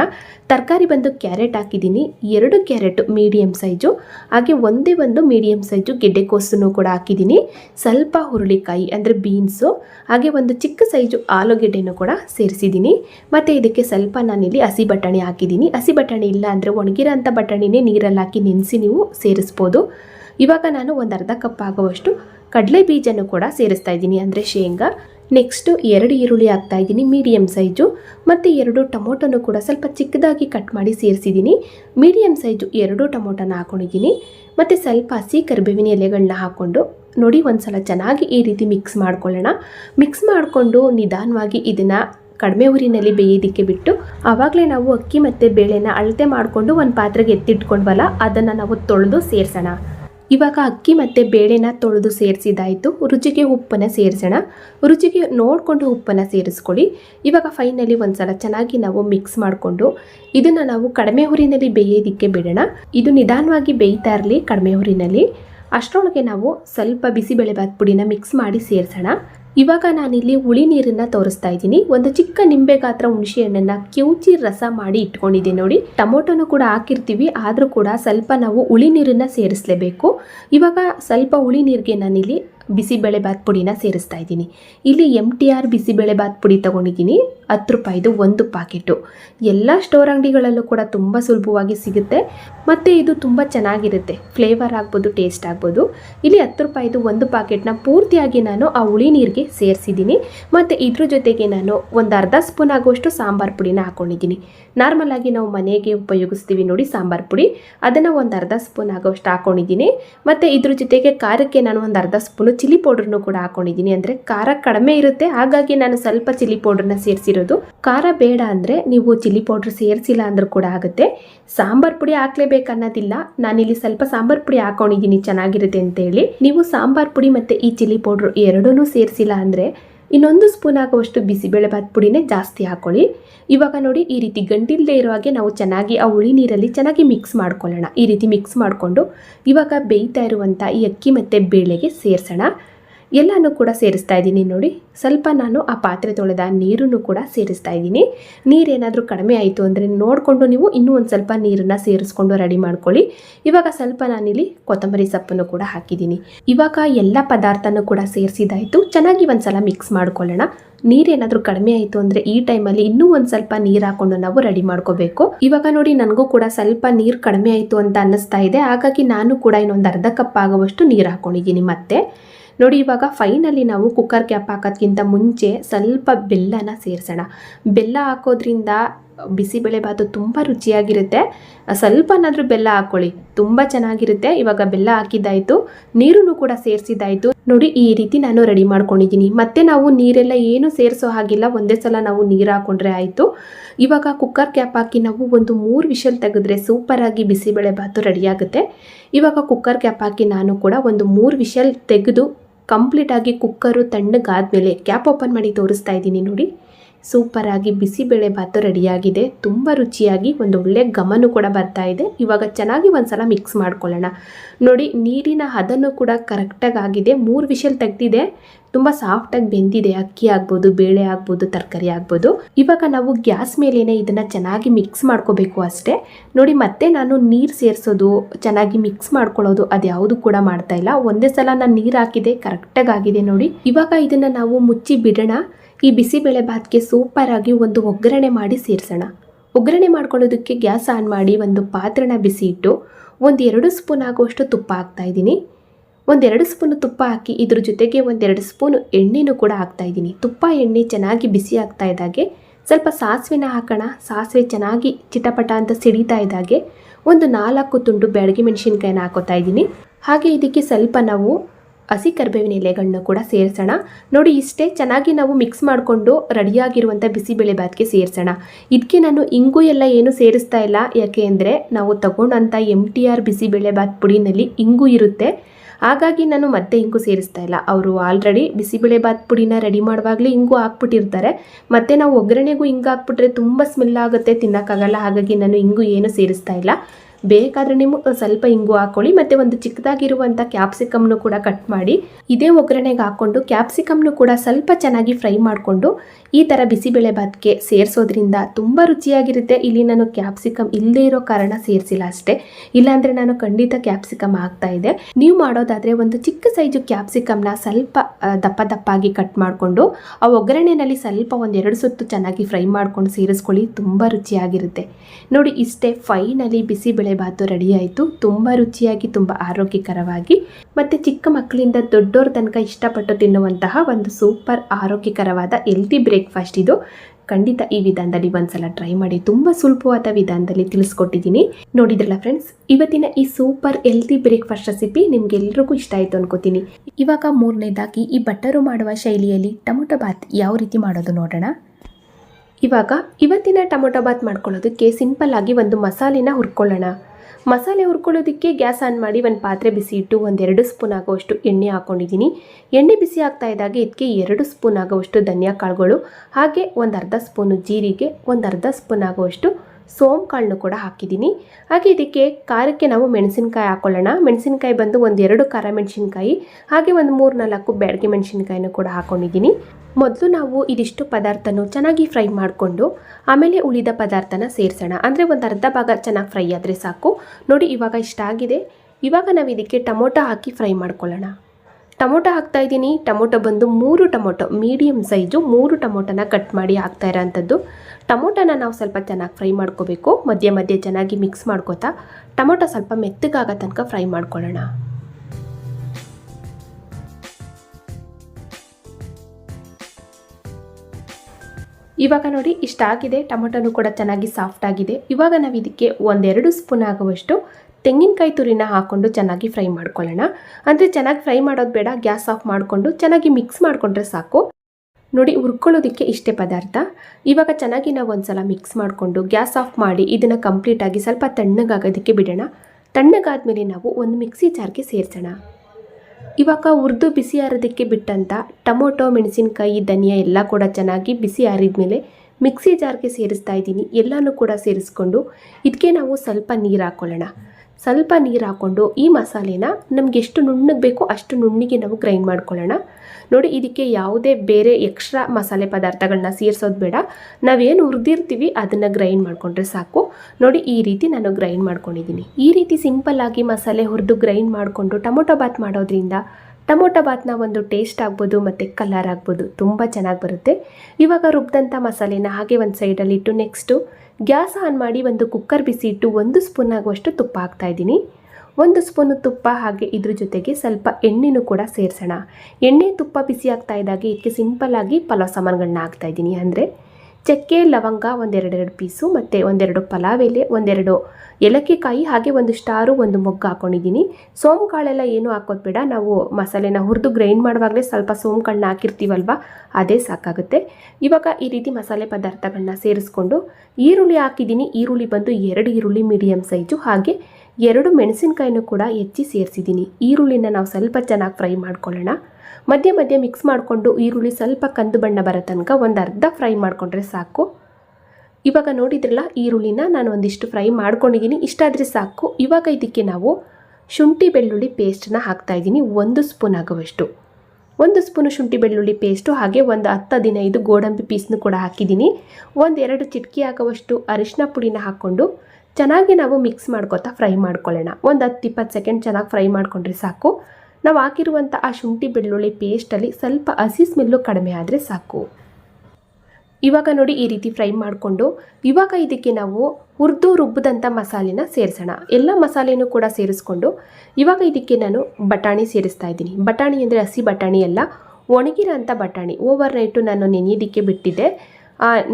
A: ತರಕಾರಿ ಬಂದು ಕ್ಯಾರೆಟ್ ಹಾಕಿದ್ದೀನಿ. ಎರಡು ಕ್ಯಾರೆಟ್ ಮೀಡಿಯಮ್ ಸೈಜು. ಹಾಗೆ ಒಂದೇ ಒಂದು ಮೀಡಿಯಮ್ ಸೈಜು ಗೆಡ್ಡೆಕೋಸನ್ನು ಕೂಡ ಹಾಕಿದ್ದೀನಿ. ಸ್ವಲ್ಪ ಹುರುಳಿಕಾಯಿ ಅಂದರೆ ಬೀನ್ಸು. ಹಾಗೆ ಒಂದು ಚಿಕ್ಕ ಸೈಜು ಆಲೂಗೆಡ್ಡೆನೂ ಕೂಡ ಸೇರಿಸಿದ್ದೀನಿ. ಮತ್ತು ಇದಕ್ಕೆ ಸ್ವಲ್ಪ ನಾನಿಲ್ಲಿ ಹಸಿ ಬಟಾಣಿ ಹಾಕಿದ್ದೀನಿ. ಹಸಿ ಬಟಾಣಿ ಇಲ್ಲ ಅಂದರೆ ಒಣಗಿರೋಂಥ ಬಟಾಣಿನೇ ನೀರಲ್ಲಿ ಹಾಕಿ ನೆನೆಸಿ ನೀವು ಸೇರಿಸ್ಬೋದು. ಇವಾಗ ನಾನು ಒಂದು ಅರ್ಧ ಕಪ್ ಆಗುವಷ್ಟು ಕಡಲೆ ಬೀಜನೂ ಕೂಡ ಸೇರಿಸ್ತಾ ಇದ್ದೀನಿ. ಅಂದರೆ ಶೇಂಗಾ ನೆಕ್ಸ್ಟು ಎರಡು ಈರುಳ್ಳಿ ಹಾಕ್ತಾ ಇದ್ದೀನಿ ಮೀಡಿಯಮ್ ಸೈಜು ಮತ್ತು ಎರಡು ಟೊಮೊಟೊನು ಕೂಡ ಸ್ವಲ್ಪ ಚಿಕ್ಕದಾಗಿ ಕಟ್ ಮಾಡಿ ಸೇರಿಸಿದ್ದೀನಿ. ಮೀಡಿಯಮ್ ಸೈಜು ಎರಡು ಟೊಮೊಟೊನ ಹಾಕೊಂಡಿದ್ದೀನಿ. ಮತ್ತು ಸ್ವಲ್ಪ ಹಸಿ ಕರ್ಬೇವಿನ ಎಲೆಗಳನ್ನ ಹಾಕ್ಕೊಂಡು ನೋಡಿ ಒಂದು ಸಲ ಚೆನ್ನಾಗಿ ಈ ರೀತಿ ಮಿಕ್ಸ್ ಮಾಡ್ಕೊಳ್ಳೋಣ. ಮಿಕ್ಸ್ ಮಾಡಿಕೊಂಡು ನಿಧಾನವಾಗಿ ಇದನ್ನು ಕಡಿಮೆ ಊರಿನಲ್ಲಿ ಬೇಯೋದಕ್ಕೆ ಬಿಟ್ಟು ಆವಾಗಲೇ ನಾವು ಅಕ್ಕಿ ಮತ್ತು ಬೇಳೆನ ಅಳತೆ ಮಾಡಿಕೊಂಡು ಒಂದು ಪಾತ್ರೆಗೆ ಎತ್ತಿಟ್ಕೊಂಡ್ವಲ್ಲ, ಅದನ್ನು ನಾವು ತೊಳೆದು ಸೇರಿಸೋಣ. ಇವಾಗ ಅಕ್ಕಿ ಮತ್ತು ಬೇಳೆನ ತೊಳೆದು ಸೇರಿಸಿದಾಯಿತು ರುಚಿಗೆ ಉಪ್ಪನ್ನು ಸೇರಿಸೋಣ. ರುಚಿಗೆ ನೋಡಿಕೊಂಡು ಉಪ್ಪನ್ನು ಸೇರಿಸ್ಕೊಳ್ಳಿ. ಇವಾಗ ಫೈನಲಿ ಒಂದು ಸಲ ಚೆನ್ನಾಗಿ ನಾವು ಮಿಕ್ಸ್ ಮಾಡಿಕೊಂಡು ಇದನ್ನು ನಾವು ಕಡಿಮೆ ಹುರಿನಲ್ಲಿ ಬೇಯೋದಕ್ಕೆ ಬಿಡೋಣ. ಇದು ನಿಧಾನವಾಗಿ ಬೇಯ್ತಾ ಇರಲಿ ಕಡಿಮೆ ಹುರಿನಲ್ಲಿ ಅಷ್ಟರೊಳಗೆ ನಾವು ಸ್ವಲ್ಪ ಬಿಸಿಬೇಳೆಭಾತ್ ಪುಡಿನ ಮಿಕ್ಸ್ ಮಾಡಿ ಸೇರಿಸೋಣ. ಇವಾಗ ನಾನಿಲ್ಲಿ ಹುಳಿ ನೀರನ್ನ ತೋರಿಸ್ತಾ ಇದ್ದೀನಿ. ಒಂದು ಚಿಕ್ಕ ನಿಂಬೆ ಗಾತ್ರ ಹುಣಸೆ ಹಣ್ಣನ್ನ ಕಿವುಚಿ ರಸ ಮಾಡಿ ಇಟ್ಕೊಂಡಿದ್ದೀನಿ ನೋಡಿ. ಟೊಮೊಟೊನು ಕೂಡ ಹಾಕಿರ್ತೀವಿ, ಆದರೂ ಕೂಡ ಸ್ವಲ್ಪ ನಾವು ಹುಳಿ ನೀರನ್ನ ಸೇರಿಸಲೇಬೇಕು. ಇವಾಗ ಸ್ವಲ್ಪ ಹುಳಿ ನೀರಿಗೆ ನಾನಿಲ್ಲಿ ಬಿಸಿಬೇಳೆ ಬಾತ್ ಪುಡಿನ ಸೇರಿಸ್ತಾ ಇದ್ದೀನಿ. ಇಲ್ಲಿ M T R bisibele bath ಪುಡಿ ತೊಗೊಂಡಿದ್ದೀನಿ. ಹತ್ತು ರೂಪಾಯಿದು ಒಂದು ಪಾಕೆಟು. ಎಲ್ಲ ಸ್ಟೋರ್ ಅಂಗಡಿಗಳಲ್ಲೂ ಕೂಡ ತುಂಬ ಸುಲಭವಾಗಿ ಸಿಗುತ್ತೆ. ಮತ್ತು ಇದು ತುಂಬ ಚೆನ್ನಾಗಿರುತ್ತೆ. ಫ್ಲೇವರ್ ಆಗ್ಬೋದು ಟೇಸ್ಟ್ ಆಗ್ಬೋದು. ಇಲ್ಲಿ ಹತ್ತು ರೂಪಾಯಿದು ಒಂದು ಪಾಕೆಟ್ನ ಪೂರ್ತಿಯಾಗಿ ನಾನು ಆ ಹುಳಿ ನೀರಿಗೆ ಸೇರಿಸಿದ್ದೀನಿ. ಮತ್ತು ಇದ್ರ ಜೊತೆಗೆ ನಾನು ಒಂದು ಅರ್ಧ ಸ್ಪೂನ್ ಆಗುವಷ್ಟು ಸಾಂಬಾರು ಪುಡಿನ ಹಾಕ್ಕೊಂಡಿದ್ದೀನಿ ನಾರ್ಮಲ್ ಆಗಿ ನಾವು ಮನೆಗೆ ಉಪಯೋಗಿಸ್ತೀವಿ ನೋಡಿ ಸಾಂಬಾರು ಪುಡಿ. ಅದನ್ನು ಒಂದು ಅರ್ಧ ಸ್ಪೂನ್ ಆಗೋಷ್ಟು ಹಾಕ್ಕೊಂಡಿದ್ದೀನಿ ಮತ್ತು ಇದ್ರ ಜೊತೆಗೆ ಖಾರಕ್ಕೆ ನಾನು ಒಂದು ಅರ್ಧ ಸ್ಪೂನು ಚಿಲ್ಲಿ ಪೌಡರ್ನು ಕೂಡ ಹಾಕೊಂಡಿದ್ದೀನಿ. ಅಂದರೆ ಖಾರ ಕಡಿಮೆ ಇರುತ್ತೆ. ಹಾಗಾಗಿ ನಾನು ಸ್ವಲ್ಪ ಚಿಲ್ಲಿ ಪೌಡ್ರನ್ನ ಸೇರಿಸಿರೋದು. ಖಾರ ಬೇಡ ಅಂದರೆ ನೀವು ಚಿಲ್ಲಿ ಪೌಡ್ರ್ ಸೇರಿಸಿಲ್ಲ ಅಂದ್ರೂ ಕೂಡ ಆಗುತ್ತೆ. ಸಾಂಬಾರ್ ಪುಡಿ ಹಾಕ್ಲೇಬೇಕು ಅನ್ನೋದಿಲ್ಲ. ನಾನಿಲ್ಲಿ ಸ್ವಲ್ಪ ಸಾಂಬಾರ್ ಪುಡಿ ಹಾಕೊಂಡಿದ್ದೀನಿ. ಚೆನ್ನಾಗಿರುತ್ತೆ ಅಂತೇಳಿ. ನೀವು ಸಾಂಬಾರ್ ಪುಡಿ ಮತ್ತು ಈ ಚಿಲ್ಲಿ ಪೌಡ್ರ್ ಎರಡೂ ಸೇರಿಸಿಲ್ಲ ಅಂದರೆ ಇನ್ನೊಂದು ಸ್ಪೂನ್ ಆಗುವಷ್ಟು ಬಿಸಿಬೇಳೆಭಾತ್ ಪುಡಿನೇ ಜಾಸ್ತಿ ಹಾಕೊಳ್ಳಿ. ಇವಾಗ ನೋಡಿ, ಈ ರೀತಿ ಗಂಟಿಲ್ಲದೆ ಇರೋ ಹಾಗೆ ನಾವು ಚೆನ್ನಾಗಿ ಆ ಹುಳಿ ನೀರಲ್ಲಿ ಚೆನ್ನಾಗಿ ಮಿಕ್ಸ್ ಮಾಡ್ಕೊಳ್ಳೋಣ. ಈ ರೀತಿ ಮಿಕ್ಸ್ ಮಾಡಿಕೊಂಡು ಇವಾಗ ಬೇಯ್ತಾ ಇರುವಂಥ ಈ ಅಕ್ಕಿ ಮತ್ತು ಬೇಳೆಗೆ ಸೇರಿಸೋಣ. ಎಲ್ಲನೂ ಕೂಡ ಸೇರಿಸ್ತಾ ಇದ್ದೀನಿ ನೋಡಿ. ಸ್ವಲ್ಪ ನಾನು ಆ ಪಾತ್ರೆ ತೊಳೆದ ನೀರನ್ನು ಕೂಡ ಸೇರಿಸ್ತಾ ಇದ್ದೀನಿ. ನೀರೇನಾದರೂ ಕಡಿಮೆ ಆಯಿತು ಅಂದರೆ ನೋಡಿಕೊಂಡು ನೀವು ಇನ್ನೂ ಒಂದು ಸ್ವಲ್ಪ ನೀರನ್ನು ಸೇರಿಸ್ಕೊಂಡು ರೆಡಿ ಮಾಡ್ಕೊಳ್ಳಿ. ಇವಾಗ ಸ್ವಲ್ಪ ನಾನಿಲ್ಲಿ ಕೊತ್ತಂಬರಿ ಸೊಪ್ಪನ್ನು ಕೂಡ ಹಾಕಿದ್ದೀನಿ. ಇವಾಗ ಎಲ್ಲ ಪದಾರ್ಥನೂ ಕೂಡ ಸೇರಿಸಿದಾಯಿತು ಚೆನ್ನಾಗಿ ಒಂದು ಸಲ ಮಿಕ್ಸ್ ಮಾಡ್ಕೊಳ್ಳೋಣ. ನೀರೇನಾದರೂ ಕಡಿಮೆ ಆಯಿತು ಅಂದರೆ ಈ ಟೈಮಲ್ಲಿ ಇನ್ನೂ ಒಂದು ಸ್ವಲ್ಪ ನೀರು ಹಾಕೊಂಡು ನಾವು ರೆಡಿ ಮಾಡ್ಕೋಬೇಕು. ಇವಾಗ ನೋಡಿ ನನಗೂ ಕೂಡ ಸ್ವಲ್ಪ ನೀರು ಕಡಿಮೆ ಆಯಿತು ಅಂತ ಅನ್ನಿಸ್ತಾ ಇದೆ. ಹಾಗಾಗಿ ನಾನು ಕೂಡ ಇನ್ನೊಂದು ಅರ್ಧ ಕಪ್ ಆಗುವಷ್ಟು ನೀರು ಹಾಕ್ಕೊಂಡಿದ್ದೀನಿ ಮತ್ತೆ. ನೋಡಿ ಇವಾಗ ಫೈನಲಿ ನಾವು ಕುಕ್ಕರ್ ಕ್ಯಾಪ್ ಹಾಕೋದ್ಕಿಂತ ಮುಂಚೆ ಸ್ವಲ್ಪ ಬೆಲ್ಲನ ಸೇರಿಸೋಣ. ಬೆಲ್ಲ ಹಾಕೋದ್ರಿಂದ ಬಿಸಿಬೇಳೆಭಾತು ತುಂಬ ರುಚಿಯಾಗಿರುತ್ತೆ. ಸ್ವಲ್ಪನಾದರೂ ಬೆಲ್ಲ ಹಾಕ್ಕೊಳ್ಳಿ, ತುಂಬ ಚೆನ್ನಾಗಿರುತ್ತೆ. ಇವಾಗ ಬೆಲ್ಲ ಹಾಕಿದ್ದಾಯಿತು ನೀರನ್ನು ಕೂಡ ಸೇರಿಸಿದ್ದಾಯಿತು. ನೋಡಿ ಈ ರೀತಿ ನಾನು ರೆಡಿ ಮಾಡ್ಕೊಂಡಿದ್ದೀನಿ. ಮತ್ತೆ ನಾವು ನೀರೆಲ್ಲ ಏನು ಸೇರಿಸೋ ಹಾಗಿಲ್ಲ, ಒಂದೇ ಸಲ ನಾವು ನೀರು ಹಾಕೊಂಡ್ರೆ ಆಯಿತು. ಇವಾಗ ಕುಕ್ಕರ್ ಕ್ಯಾಪ್ ಹಾಕಿ ನಾವು ಒಂದು ಮೂರು ವಿಷಲ್ ತೆಗೆದ್ರೆ ಸೂಪರಾಗಿ ಬಿಸಿಬೇಳೆಭಾತು ರೆಡಿಯಾಗುತ್ತೆ ಇವಾಗ ಕುಕ್ಕರ್ ಕ್ಯಾಪ್ ಹಾಕಿ ನಾನು ಕೂಡ ಒಂದು ಮೂರು ವಿಷಲ್ ತೆಗೆದು ಕಂಪ್ಲೀಟಾಗಿ ಕುಕ್ಕರು ತಣ್ಣಗಾದ್ಮೇಲೆ ಕ್ಯಾಪ್ ಓಪನ್ ಮಾಡಿ ತೋರಿಸ್ತಾ ಇದ್ದೀನಿ ನೋಡಿ. ಸೂಪರಾಗಿ ಬಿಸಿಬೇಳೆ ಭಾತು ರೆಡಿಯಾಗಿದೆ. ತುಂಬ ರುಚಿಯಾಗಿ ಒಂದು ಒಳ್ಳೆ ಗಮನು ಕೂಡ ಬರ್ತಾ ಇದೆ. ಇವಾಗ ಚೆನ್ನಾಗಿ ಒಂದ್ಸಲ ಮಿಕ್ಸ್ ಮಾಡ್ಕೊಳ್ಳೋಣ. ನೋಡಿ, ನೀರಿನ ಹದನು ಕೂಡ ಕರೆಕ್ಟಾಗಿ ಆಗಿದೆ. ಮೂರು ವಿಷಲ್ ತೆಗ್ದಿದೆ. ತುಂಬ ಸಾಫ್ಟಾಗಿ ಬೆಂದಿದೆ. ಅಕ್ಕಿ ಆಗ್ಬೋದು, ಬೇಳೆ ಆಗ್ಬೋದು, ತರಕಾರಿ ಆಗ್ಬೋದು. ಇವಾಗ ನಾವು ಗ್ಯಾಸ್ ಮೇಲೇ ಇದನ್ನು ಚೆನ್ನಾಗಿ ಮಿಕ್ಸ್ ಮಾಡ್ಕೋಬೇಕು ಅಷ್ಟೇ. ನೋಡಿ, ಮತ್ತೆ ನಾನು ನೀರು ಸೇರಿಸೋದು, ಚೆನ್ನಾಗಿ ಮಿಕ್ಸ್ ಮಾಡ್ಕೊಳ್ಳೋದು ಅದು ಯಾವುದು ಕೂಡ ಮಾಡ್ತಾ ಇಲ್ಲ. ಒಂದೇ ಸಲ ನಾನು ನೀರು ಹಾಕಿದೆ ಕರೆಕ್ಟಾಗಿ ಆಗಿದೆ ನೋಡಿ. ಇವಾಗ ಇದನ್ನು ನಾವು ಮುಚ್ಚಿ ಬಿಡೋಣ. ಈ ಬಿಸಿಬೇಳೆ ಸೂಪರ್ ಸೂಪರಾಗಿ ಒಂದು ಒಗ್ಗರಣೆ ಮಾಡಿ ಸೇರಿಸೋಣ. ಒಗ್ಗರಣೆ ಮಾಡ್ಕೊಳ್ಳೋದಕ್ಕೆ ಗ್ಯಾಸ್ ಆನ್ ಮಾಡಿ ಒಂದು ಪಾತ್ರೆನ ಬಿಸಿ ಇಟ್ಟು ಒಂದು ಎರಡು ಸ್ಪೂನ್ ಆಗುವಷ್ಟು ತುಪ್ಪ ಹಾಕ್ತಾ ಇದ್ದೀನಿ. ಒಂದೆರಡು ಸ್ಪೂನು ತುಪ್ಪ ಹಾಕಿ ಇದ್ರ ಜೊತೆಗೆ ಒಂದೆರಡು ಸ್ಪೂನು ಎಣ್ಣೆನೂ ಕೂಡ ಹಾಕ್ತಾ ಇದ್ದೀನಿ. ತುಪ್ಪ, ಎಣ್ಣೆ ಚೆನ್ನಾಗಿ ಬಿಸಿ ಆಗ್ತಾ ಇದ್ದಾಗೆ. ಸ್ವಲ್ಪ ಸಾಸಿವೆನ ಹಾಕೋಣ. ಸಾಸಿವೆ ಚೆನ್ನಾಗಿ ಚಿಟಪಟ ಅಂತ ಸಿಡಿತಾ ಇದ್ದಾಗೆ. ಒಂದು ನಾಲ್ಕು ತುಂಡು ಬೆಳಗ್ಗೆ ಮೆಣಸಿನ್ಕಾಯಿನ ಹಾಕೋತಾ ಇದ್ದೀನಿ. ಹಾಗೆ ಇದಕ್ಕೆ ಸ್ವಲ್ಪ ನಾವು ಹಸಿ ಕರಿಬೇವಿನ ಎಲೆಗಳನ್ನ ಕೂಡ ಸೇರಿಸೋಣ. ನೋಡಿ, ಇಷ್ಟೇ ಚೆನ್ನಾಗಿ ನಾವು ಮಿಕ್ಸ್ ಮಾಡಿಕೊಂಡು ರೆಡಿಯಾಗಿರುವಂಥ ಬಿಸಿಬೇಳೆ ಭಾತ್ಗೆ ಸೇರಿಸೋಣ. ಇದಕ್ಕೆ ನಾನು ಇಂಗು ಎಲ್ಲ ಏನು ಸೇರಿಸ್ತಾ ಇಲ್ಲ. ಯಾಕೆ ಅಂದರೆ ನಾವು ತಗೊಂಡಂಥ M T R bisibele bath ಪುಡಿನಲ್ಲಿ ಇಂಗು ಇರುತ್ತೆ. ಹಾಗಾಗಿ ನಾನು ಮತ್ತೆ ಇಂಗು ಸೇರಿಸ್ತಾ ಇಲ್ಲ. ಅವರು ಆಲ್ರೆಡಿ ಬಿಸಿಬೇಳೆ ಭಾತ್ ಪುಡಿನ ರೆಡಿ ಮಾಡುವಾಗಲೇ ಇಂಗು ಹಾಕ್ಬಿಟ್ಟಿರ್ತಾರೆ. ಮತ್ತು ನಾವು ಒಗ್ಗರಣೆಗೂ ಹಿಂಗೆ ಹಾಕ್ಬಿಟ್ರೆ ತುಂಬ ಸ್ಮೆಲ್ ಆಗುತ್ತೆ, ತಿನ್ನೋಕ್ಕಾಗಲ್ಲ. ಹಾಗಾಗಿ ನಾನು ಇಂಗು ಏನು ಸೇರಿಸ್ತಾ ಇಲ್ಲ. ಬೇಕಾದರೆ ನೀವು ಸ್ವಲ್ಪ ಇಂಗು ಹಾಕೊಳ್ಳಿ, ಮತ್ತು ಒಂದು ಚಿಕ್ಕದಾಗಿರುವಂಥ ಕ್ಯಾಪ್ಸಿಕಮ್ನು ಕೂಡ ಕಟ್ ಮಾಡಿ, ಇದೇ ಒಗ್ಗರಣೆಗೆ ಹಾಕ್ಕೊಂಡು ಕ್ಯಾಪ್ಸಿಕಮ್ನು ಕೂಡ ಸ್ವಲ್ಪ ಚೆನ್ನಾಗಿ ಫ್ರೈ ಮಾಡಿಕೊಂಡು ಈ ಥರ ಬಿಸಿಬೇಳೆ ಬಾತ್ಗೆ ಸೇರಿಸೋದ್ರಿಂದ ತುಂಬ ರುಚಿಯಾಗಿರುತ್ತೆ. ಇಲ್ಲಿ ನಾನು ಕ್ಯಾಪ್ಸಿಕಮ್ ಇಲ್ಲದೇ ಇರೋ ಕಾರಣ ಸೇರಿಸಿಲ್ಲ ಅಷ್ಟೇ. ಇಲ್ಲಾಂದರೆ ನಾನು ಖಂಡಿತ ಕ್ಯಾಪ್ಸಿಕಮ್ ಆಗ್ತಾ ಇದೆ ನೀವು ಮಾಡೋದಾದರೆ ಒಂದು ಚಿಕ್ಕ ಸೈಜು ಕ್ಯಾಪ್ಸಿಕಮ್ನ ಸ್ವಲ್ಪ ದಪ್ಪ ದಪ್ಪಾಗಿ ಕಟ್ ಮಾಡಿಕೊಂಡು ಆ ಒಗ್ಗರಣೆಯಲ್ಲಿ ಸ್ವಲ್ಪ ಒಂದೆರಡು ಸುತ್ತು ಚೆನ್ನಾಗಿ ಫ್ರೈ ಮಾಡ್ಕೊಂಡು ಸೇರಿಸ್ಕೊಳ್ಳಿ, ತುಂಬ ರುಚಿಯಾಗಿರುತ್ತೆ. ನೋಡಿ, ಇಷ್ಟೇ ಫೈನಲಿ ಬಿಸಿಬೇಳೆ ಭಾತು ರೆಡಿ ಆಯಿತು. ತುಂಬ ರುಚಿಯಾಗಿ, ತುಂಬ ಆರೋಗ್ಯಕರವಾಗಿ. ಮತ್ತು ಚಿಕ್ಕ ಮಕ್ಕಳಿಂದ ದೊಡ್ಡೋರ ತನಕ ಇಷ್ಟಪಟ್ಟು ತಿನ್ನುವಂತಹ ಒಂದು ಸೂಪರ್ ಆರೋಗ್ಯಕರವಾದ ಹೆಲ್ತಿ ಬ್ರೇಕ್ಫಾಸ್ಟ್ ಇದು. ಖಂಡಿತ ಈ ವಿಧಾನದಲ್ಲಿ ಒಂದ್ಸಲ ಟ್ರೈ ಮಾಡಿ, ತುಂಬ ಸುಲಭವಾದ ವಿಧಾನದಲ್ಲಿ ತಿಳಿಸ್ಕೊಟ್ಟಿದ್ದೀನಿ. ನೋಡಿದ್ರಲ್ಲ ಫ್ರೆಂಡ್ಸ್ ಇವತ್ತಿನ ಈ ಸೂಪರ್ ಹೆಲ್ತಿ ಬ್ರೇಕ್ಫಾಸ್ಟ್ ರೆಸಿಪಿ ನಿಮ್ಗೆಲ್ರಿಗೂ ಇಷ್ಟ ಆಯಿತು ಅನ್ಕೋತೀನಿ. ಇವಾಗ ಮೂರನೇದಾಗಿ ಈ ಬಟರು ಮಾಡುವ ಶೈಲಿಯಲ್ಲಿ ಟೊಮೊಟೊ ಬಾತ್ ಯಾವ ರೀತಿ ಮಾಡೋದು ನೋಡೋಣ. ಇವಾಗ ಇವತ್ತಿನ ಟೊಮೊಟೊ ಬಾತ್ ಮಾಡ್ಕೊಳ್ಳೋದಕ್ಕೆ ಸಿಂಪಲ್ ಆಗಿ ಒಂದು ಮಸಾಲೆನ ಹುರ್ಕೊಳ್ಳೋಣ. ಮಸಾಲೆ ಹುರ್ಕೊಳ್ಳೋದಕ್ಕೆ ಗ್ಯಾಸ್ ಆನ್ ಮಾಡಿ ಒಂದು ಪಾತ್ರೆ ಬಿಸಿ ಇಟ್ಟು ಒಂದೆರಡು ಸ್ಪೂನ್ ಆಗುವಷ್ಟು ಎಣ್ಣೆ ಹಾಕ್ಕೊಂಡಿದ್ದೀನಿ ಎಣ್ಣೆ ಬಿಸಿ ಆಗ್ತಾ ಇದ್ದಾಗ ಇದಕ್ಕೆ ಎರಡು ಸ್ಪೂನ್ ಆಗುವಷ್ಟು ಧನಿಯಾ ಕಾಳುಗಳು, ಹಾಗೆ ಒಂದು ಅರ್ಧ ಸ್ಪೂನು ಜೀರಿಗೆ, ಒಂದು ಅರ್ಧ ಸ್ಪೂನ್ ಆಗುವಷ್ಟು ಸೋಮ್ ಕಾಳನ್ನು ಕೂಡ ಹಾಕಿದ್ದೀನಿ. ಹಾಗೆ ಇದಕ್ಕೆ ಖಾರಕ್ಕೆ ನಾವು ಮೆಣಸಿನಕಾಯಿ ಹಾಕೊಳ್ಳೋಣ. ಮೆಣಸಿನಕಾಯಿ ಬಂದು ಒಂದೆರಡು ಖಾರ ಮೆಣಸಿನಕಾಯಿ, ಹಾಗೆ ಒಂದು ಮೂರು ನಾಲ್ಕು ಬ್ಯಾಡಿಗೆ ಮೆಣಸಿನಕಾಯಿನ ಕೂಡ ಹಾಕೊಂಡಿದ್ದೀನಿ. ಮೊದಲು ನಾವು ಇದಿಷ್ಟು ಪದಾರ್ಥನೂ ಚೆನ್ನಾಗಿ ಫ್ರೈ ಮಾಡಿಕೊಂಡು, ಆಮೇಲೆ ಉಳಿದ ಪದಾರ್ಥನ ಸೇರಿಸೋಣ. ಅಂದರೆ ಒಂದು ಅರ್ಧ ಭಾಗ ಚೆನ್ನಾಗಿ ಫ್ರೈ ಆದರೆ ಸಾಕು. ನೋಡಿ ಇವಾಗ ಇಷ್ಟ ಆಗಿದೆ. ಇವಾಗ ನಾವು ಇದಕ್ಕೆ ಟೊಮೊಟೊ ಹಾಕಿ ಫ್ರೈ ಮಾಡ್ಕೊಳ್ಳೋಣ. ಟೊಮೊಟೊ ಹಾಕ್ತಾ ಇದ್ದೀನಿ. ಟೊಮೊಟೊ ಬಂದು ಮೂರು ಟೊಮೊಟೊ ಮೀಡಿಯಮ್ ಸೈಜು ಮೂರು ಟೊಮೊಟೊನ ಕಟ್ ಮಾಡಿ ಹಾಕ್ತಾ ಇರೋಂಥದ್ದು. ಟೊಮೊಟೊನ ನಾವು ಸ್ವಲ್ಪ ಚೆನ್ನಾಗಿ ಫ್ರೈ ಮಾಡ್ಕೋಬೇಕು. ಮಧ್ಯೆ ಮಧ್ಯೆ ಚೆನ್ನಾಗಿ ಮಿಕ್ಸ್ ಮಾಡ್ಕೋತಾ, ಟೊಮೊಟೊ ಸ್ವಲ್ಪ ಮೆತ್ತಗಾಗೋ ತನಕ ಫ್ರೈ ಮಾಡ್ಕೊಳ್ಳೋಣ. ಇವಾಗ ನೋಡಿ ಇಷ್ಟಾಗಿದೆ. ಟೊಮೊಟೊನು ಕೂಡ ಚೆನ್ನಾಗಿ ಸಾಫ್ಟ್ ಆಗಿದೆ. ಇವಾಗ ನಾವು ಇದಕ್ಕೆ ಒಂದೆರಡು ಸ್ಪೂನ್ ಆಗುವಷ್ಟು ತೆಂಗಿನಕಾಯಿ ತುರಿನ ಹಾಕ್ಕೊಂಡು ಚೆನ್ನಾಗಿ ಫ್ರೈ ಮಾಡ್ಕೊಳ್ಳೋಣ. ಅಂದರೆ ಚೆನ್ನಾಗಿ ಫ್ರೈ ಮಾಡೋದು ಬೇಡ, ಗ್ಯಾಸ್ ಆಫ್ ಮಾಡಿಕೊಂಡು ಚೆನ್ನಾಗಿ ಮಿಕ್ಸ್ ಮಾಡಿಕೊಂಡ್ರೆ ಸಾಕು. ನೋಡಿ, ಹುರ್ಕೊಳ್ಳೋದಕ್ಕೆ ಇಷ್ಟೇ ಪದಾರ್ಥ. ಇವಾಗ ಚೆನ್ನಾಗಿ ನಾವು ಒಂದ್ಸಲ ಮಿಕ್ಸ್ ಮಾಡಿಕೊಂಡು ಗ್ಯಾಸ್ ಆಫ್ ಮಾಡಿ ಇದನ್ನು ಕಂಪ್ಲೀಟಾಗಿ ಸ್ವಲ್ಪ ತಣ್ಣಗಾಗೋದಕ್ಕೆ ಬಿಡೋಣ. ತಣ್ಣಗಾದ್ಮೇಲೆ ನಾವು ಒಂದು ಮಿಕ್ಸಿ ಜಾರ್ಗೆ ಸೇರಿಸೋಣ. ಇವಾಗ ಹುರಿದು ಬಿಸಿ ಆರೋದಕ್ಕೆ ಬಿಟ್ಟಂಥ ಟೊಮೊಟೊ, ಮೆಣಸಿನಕಾಯಿ, ಧನಿಯಾ ಎಲ್ಲ ಕೂಡ ಚೆನ್ನಾಗಿ ಬಿಸಿ ಆರಿದ್ಮೇಲೆ ಮಿಕ್ಸಿ ಜಾರ್ಗೆ ಸೇರಿಸ್ತಾ ಇದ್ದೀನಿ. ಎಲ್ಲನೂ ಕೂಡ ಸೇರಿಸ್ಕೊಂಡು ಇದಕ್ಕೆ ನಾವು ಸ್ವಲ್ಪ ನೀರು ಹಾಕ್ಕೊಳ್ಳೋಣ ಸ್ವಲ್ಪ ನೀರು ಹಾಕ್ಕೊಂಡು ಈ ಮಸಾಲೆನ ನಮ್ಗೆ ಎಷ್ಟು ನುಣ್ಣಗೆ ಬೇಕೋ ಅಷ್ಟು ನುಣ್ಣಿಗೆ ನಾವು ಗ್ರೈಂಡ್ ಮಾಡ್ಕೊಳ್ಳೋಣ. ನೋಡಿ, ಇದಕ್ಕೆ ಯಾವುದೇ ಬೇರೆ ಎಕ್ಸ್ಟ್ರಾ ಮಸಾಲೆ ಪದಾರ್ಥಗಳನ್ನ ಸೇರಿಸೋದು ಬೇಡ. ನಾವೇನು ಹುರಿದಿರ್ತೀವಿ, ಅದನ್ನು ಗ್ರೈಂಡ್ ಮಾಡಿಕೊಂಡ್ರೆ ಸಾಕು. ನೋಡಿ, ಈ ರೀತಿ ನಾನು ಗ್ರೈಂಡ್ ಮಾಡ್ಕೊಂಡಿದ್ದೀನಿ ಈ ರೀತಿ ಸಿಂಪಲ್ ಆಗಿ ಮಸಾಲೆ ಹುರಿದು ಗ್ರೈಂಡ್ ಮಾಡಿಕೊಂಡು ಟೊಮೊಟೊ ಬಾತ್ ಮಾಡೋದ್ರಿಂದ ಟೊಮೊಟೊ ಬಾತ್ನ ಒಂದು ಟೇಸ್ಟ್ ಆಗ್ಬೋದು, ಮತ್ತು ಕಲರ್ ಆಗ್ಬೋದು, ತುಂಬ ಚೆನ್ನಾಗಿ ಬರುತ್ತೆ. ಇವಾಗ ರುಬ್ಬಿದಂಥ ಮಸಾಲೆನ ಹಾಗೆ ಒಂದು ಸೈಡಲ್ಲಿಟ್ಟು ನೆಕ್ಸ್ಟು ಗ್ಯಾಸ್ ಆನ್ ಮಾಡಿ ಒಂದು ಕುಕ್ಕರ್ ಬಿಸಿ ಇಟ್ಟು ಒಂದು ಸ್ಪೂನ್ ಆಗುವಷ್ಟು ತುಪ್ಪ ಹಾಕ್ತಾ ಇದ್ದೀನಿ. ಒಂದು ಸ್ಪೂನು ತುಪ್ಪ ಹಾಗೆ ಇದ್ರ ಜೊತೆಗೆ ಸ್ವಲ್ಪ ಎಣ್ಣೆನೂ ಕೂಡ ಸೇರಿಸೋಣ. ಎಣ್ಣೆ ತುಪ್ಪ ಬಿಸಿ ಆಗ್ತಾ ಇದ್ದಾಗೆ, ಇದಕ್ಕೆ ಸಿಂಪಲ್ ಆಗಿ ಪಲಾವ್ ಸಾಮಾನುಗಳನ್ನ ಹಾಕ್ತಾ ಇದ್ದೀನಿ. ಅಂದರೆ ಚಕ್ಕೆ, ಲವಂಗ ಒಂದೆರಡೆರಡು ಪೀಸು ಮತ್ತು ಒಂದೆರಡು ಪಲಾವ್ ಎಲೆ ಒಂದೆರಡು ಏಲಕ್ಕಿಕಾಯಿ ಹಾಗೆ ಒಂದು ಸ್ಟಾರು, ಒಂದು ಮೊಗ್ಗು ಹಾಕ್ಕೊಂಡಿದ್ದೀನಿ ಸೋಂಪು ಕಾಳೆಲ್ಲ ಏನು ಹಾಕೋದು ಬೇಡ ನಾವು ಮಸಾಲೆನ ಹುರಿದು ಗ್ರೈಂಡ್ ಮಾಡುವಾಗಲೇ ಸ್ವಲ್ಪ ಸೋಂಪುಗಳನ್ನ ಹಾಕಿರ್ತೀವಲ್ವ? ಅದೇ ಸಾಕಾಗುತ್ತೆ. ಇವಾಗ ಈ ರೀತಿ ಮಸಾಲೆ ಪದಾರ್ಥಗಳನ್ನ ಸೇರಿಸ್ಕೊಂಡು ಈರುಳ್ಳಿ ಹಾಕಿದ್ದೀನಿ. ಈರುಳ್ಳಿ ಬಂದು ಎರಡು ಈರುಳ್ಳಿ ಮೀಡಿಯಮ್ ಸೈಜು. ಹಾಗೆ ಎರಡು ಮೆಣಸಿನಕಾಯಿನೂ ಕೂಡ ಹೆಚ್ಚಿ ಸೇರಿಸಿದ್ದೀನಿ. ಈರುಳ್ಳಿನ ನಾವು ಸ್ವಲ್ಪ ಚೆನ್ನಾಗಿ ಫ್ರೈ ಮಾಡ್ಕೊಳ್ಳೋಣ. ಮಧ್ಯೆ ಮಧ್ಯೆ ಮಿಕ್ಸ್ ಮಾಡಿಕೊಂಡು ಈರುಳ್ಳಿ ಸ್ವಲ್ಪ ಕಂದು ಬಣ್ಣ ಬರೋ ತನಕ ಒಂದು ಅರ್ಧ ಫ್ರೈ ಮಾಡಿಕೊಂಡ್ರೆ ಸಾಕು. ಇವಾಗ ನೋಡಿದ್ರಲ್ಲ, ಈರುಳ್ಳಿನ ನಾನು ಒಂದಿಷ್ಟು ಫ್ರೈ ಮಾಡ್ಕೊಂಡಿದ್ದೀನಿ ಇಷ್ಟಾದರೆ ಸಾಕು. ಇವಾಗ ಇದಕ್ಕೆ ನಾವು ಶುಂಠಿ ಬೆಳ್ಳುಳ್ಳಿ ಪೇಸ್ಟನ್ನ ಹಾಕ್ತಾ ಇದ್ದೀನಿ ಒಂದು ಸ್ಪೂನ್ ಆಗುವಷ್ಟು. ಒಂದು ಸ್ಪೂನು ಶುಂಠಿ ಬೆಳ್ಳುಳ್ಳಿ ಪೇಸ್ಟು ಹಾಗೆ ಒಂದು ಹತ್ತು ಹದಿನೈದು ಗೋಡಂಬಿ ಪೀಸ್ನು ಕೂಡ ಹಾಕಿದ್ದೀನಿ ಒಂದೆರಡು ಚಿಟಕಿ ಆಗೋವಷ್ಟು ಅರಿಶಿನ ಪುಡಿನ ಹಾಕ್ಕೊಂಡು ಚೆನ್ನಾಗಿ ನಾವು ಮಿಕ್ಸ್ ಮಾಡ್ಕೊತಾ ಫ್ರೈ ಮಾಡ್ಕೊಳ್ಳೋಣ. ಒಂದು ಹತ್ತು ಇಪ್ಪತ್ತು ಸೆಕೆಂಡ್ ಚೆನ್ನಾಗಿ ಫ್ರೈ ಮಾಡ್ಕೊಂಡ್ರೆ ಸಾಕು. ನಾವು ಹಾಕಿರುವಂಥ ಆ ಶುಂಠಿ ಬೆಳ್ಳುಳ್ಳಿ ಪೇಸ್ಟಲ್ಲಿ ಸ್ವಲ್ಪ ಹಸಿ ಸ್ಮೆಲ್ಲು ಕಡಿಮೆ ಆದರೆ ಸಾಕು. ಇವಾಗ ನೋಡಿ ಈ ರೀತಿ ಫ್ರೈ ಮಾಡಿಕೊಂಡು, ಇವಾಗ ಇದಕ್ಕೆ ನಾವು ಹುರಿದು ರುಬ್ಬಿದಂಥ ಮಸಾಲೆನ ಸೇರಿಸೋಣ. ಎಲ್ಲ ಮಸಾಲೆನೂ ಕೂಡ ಸೇರಿಸ್ಕೊಂಡು, ಇವಾಗ ಇದಕ್ಕೆ ನಾನು ಬಟಾಣಿ ಸೇರಿಸ್ತಾ ಇದ್ದೀನಿ. ಬಟಾಣಿ ಅಂದರೆ ಹಸಿ ಬಟಾಣಿ ಅಲ್ಲ ಒಣಗಿರೋ ಅಂಥ ಬಟಾಣಿ. ಓವರ್ ನೈಟು ನಾನು ನೆನೆಯೋದಕ್ಕೆ ಬಿಟ್ಟಿದ್ದೆ.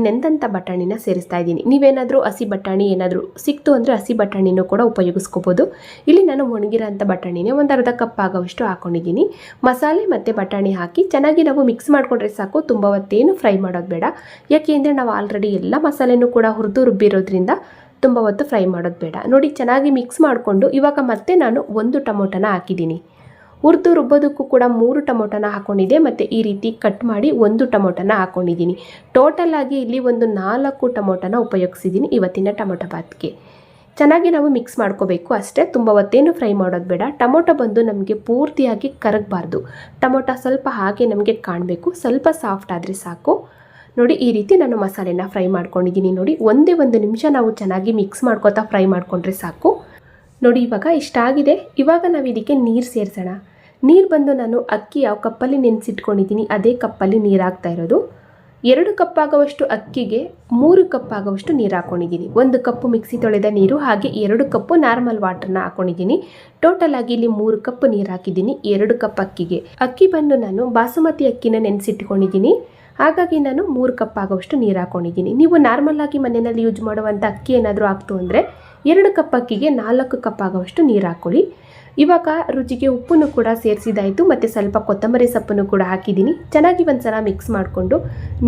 A: ನೆಂದಂಥ ಬಟಾಣಿನ ಸೇರಿಸ್ತಾ ಇದ್ದೀನಿ. ನೀವೇನಾದರೂ ಹಸಿ ಬಟಾಣಿ ಏನಾದರೂ ಸಿಕ್ತು ಅಂದರೆ ಹಸಿ ಬಟಾಣಿನೂ ಕೂಡ ಉಪಯೋಗಿಸ್ಕೋಬೋದು. ಇಲ್ಲಿ ನಾನು ಒಣಗಿರೋಂಥ ಬಟಾಣಿನೇ ಒಂದು ಅರ್ಧ ಕಪ್ ಆಗೋವಷ್ಟು ಹಾಕೊಂಡಿದ್ದೀನಿ. ಮಸಾಲೆ ಮತ್ತು ಬಟಾಣಿ ಹಾಕಿ ಚೆನ್ನಾಗಿ ನಾವು ಮಿಕ್ಸ್ ಮಾಡಿಕೊಂಡ್ರೆ ಸಾಕು. ತುಂಬ ಹೊತ್ತೇನು ಫ್ರೈ ಮಾಡೋದು ಬೇಡ. ಯಾಕೆ ಅಂದರೆ ನಾವು ಆಲ್ರೆಡಿ ಎಲ್ಲ ಮಸಾಲೆನೂ ಕೂಡ ಹುರಿದು ರುಬ್ಬಿರೋದ್ರಿಂದ ತುಂಬ ಹೊತ್ತು ಫ್ರೈ ಮಾಡೋದು ಬೇಡ. ನೋಡಿ ಚೆನ್ನಾಗಿ ಮಿಕ್ಸ್ ಮಾಡಿಕೊಂಡು ಇವಾಗ ಮತ್ತೆ ನಾನು ಒಂದು ಟೊಮೊಟೊನ ಹಾಕಿದ್ದೀನಿ. ಹುರಿದು ರುಬ್ಬೋದಕ್ಕೂ ಕೂಡ ಮೂರು ಟೊಮೊಟೊನ ಹಾಕ್ಕೊಂಡಿದ್ದೆ ಮತ್ತು ಈ ರೀತಿ ಕಟ್ ಮಾಡಿ ಒಂದು ಟೊಮೊಟೊನ ಹಾಕ್ಕೊಂಡಿದ್ದೀನಿ ಟೋಟಲ್ ಆಗಿ ಇಲ್ಲಿ ಒಂದು ನಾಲ್ಕು ಟೊಮೊಟೊನ ಉಪಯೋಗಿಸಿದ್ದೀನಿ ಇವತ್ತಿನ ಟೊಮೊಟೊ ಬಾತ್ಗೆ. ಚೆನ್ನಾಗಿ ನಾವು ಮಿಕ್ಸ್ ಮಾಡ್ಕೋಬೇಕು ಅಷ್ಟೇ, ತುಂಬ ಹೊತ್ತೇನು ಫ್ರೈ ಮಾಡೋದು ಬೇಡ. ಟೊಮೊಟೊ ಬಂದು ನಮಗೆ ಪೂರ್ತಿಯಾಗಿ ಕರಗಬಾರ್ದು. ಟೊಮೊಟೊ ಸ್ವಲ್ಪ ಹಾಗೆ ನಮಗೆ ಕಾಣಬೇಕು, ಸ್ವಲ್ಪ ಸಾಫ್ಟ್ ಆದರೆ ಸಾಕು. ನೋಡಿ, ಈ ರೀತಿ ನಾನು ಮಸಾಲೆನ ಫ್ರೈ ಮಾಡ್ಕೊಂಡಿದ್ದೀನಿ ನೋಡಿ. ಒಂದೇ ಒಂದು ನಿಮಿಷ ನಾವು ಚೆನ್ನಾಗಿ ಮಿಕ್ಸ್ ಮಾಡ್ಕೋತಾ ಫ್ರೈ ಮಾಡಿಕೊಂಡ್ರೆ ಸಾಕು. ನೋಡಿ, ಇವಾಗ ಇಷ್ಟಾಗಿದೆ. ಇವಾಗ ನಾವು ಇದಕ್ಕೆ ನೀರು ಸೇರಿಸೋಣ. ನೀರು ಬಂದು ನಾನು ಅಕ್ಕಿ ಯಾವ ಕಪ್ಪಲ್ಲಿ ನೆನೆಸಿಟ್ಕೊಂಡಿದ್ದೀನಿ, ಅದೇ ಕಪ್ಪಲ್ಲಿ ನೀರು ಹಾಕ್ತಾ ಇರೋದು. ಎರಡು ಕಪ್ ಆಗುವಷ್ಟು ಅಕ್ಕಿಗೆ ಮೂರು ಕಪ್ ಆಗುವಷ್ಟು ನೀರು ಹಾಕ್ಕೊಂಡಿದ್ದೀನಿ ಒಂದು ಕಪ್ಪು ಮಿಕ್ಸಿ ತೊಳೆದ ನೀರು ಹಾಗೆ ಎರಡು ಕಪ್ಪು ನಾರ್ಮಲ್ ವಾಟರ್ನ ಹಾಕ್ಕೊಂಡಿದ್ದೀನಿ ಟೋಟಲ್ ಆಗಿ ಇಲ್ಲಿ ಮೂರು ಕಪ್ ನೀರು ಹಾಕಿದ್ದೀನಿ, ಎರಡು ಕಪ್ ಅಕ್ಕಿಗೆ. ಅಕ್ಕಿ ಬಂದು ನಾನು ಬಾಸುಮತಿ ಅಕ್ಕಿನ ನೆನೆಸಿಟ್ಕೊಂಡಿದ್ದೀನಿ. ಹಾಗಾಗಿ ನಾನು ಮೂರು ಕಪ್ ಆಗೋವಷ್ಟು ನೀರು ಹಾಕ್ಕೊಂಡಿದ್ದೀನಿ ನೀವು ನಾರ್ಮಲ್ ಆಗಿ ಮನೆಯಲ್ಲಿ ಯೂಸ್ ಮಾಡುವಂಥ ಅಕ್ಕಿ ಏನಾದರೂ ಆಗ್ತು ಅಂದರೆ ಎರಡು ಕಪ್ ಅಕ್ಕಿಗೆ ನಾಲ್ಕು ಕಪ್ ಆಗುವಷ್ಟು ನೀರು ಹಾಕ್ಕೊಳ್ಳಿ ಇವಾಗ ರುಚಿಗೆ ಉಪ್ಪನ್ನು ಕೂಡ ಸೇರಿಸಿದಾಯಿತು, ಮತ್ತು ಸ್ವಲ್ಪ ಕೊತ್ತಂಬರಿ ಸೊಪ್ಪನ್ನು ಕೂಡ ಹಾಕಿದ್ದೀನಿ. ಚೆನ್ನಾಗಿ ಒಂದ್ಸಲ ಮಿಕ್ಸ್ ಮಾಡಿಕೊಂಡು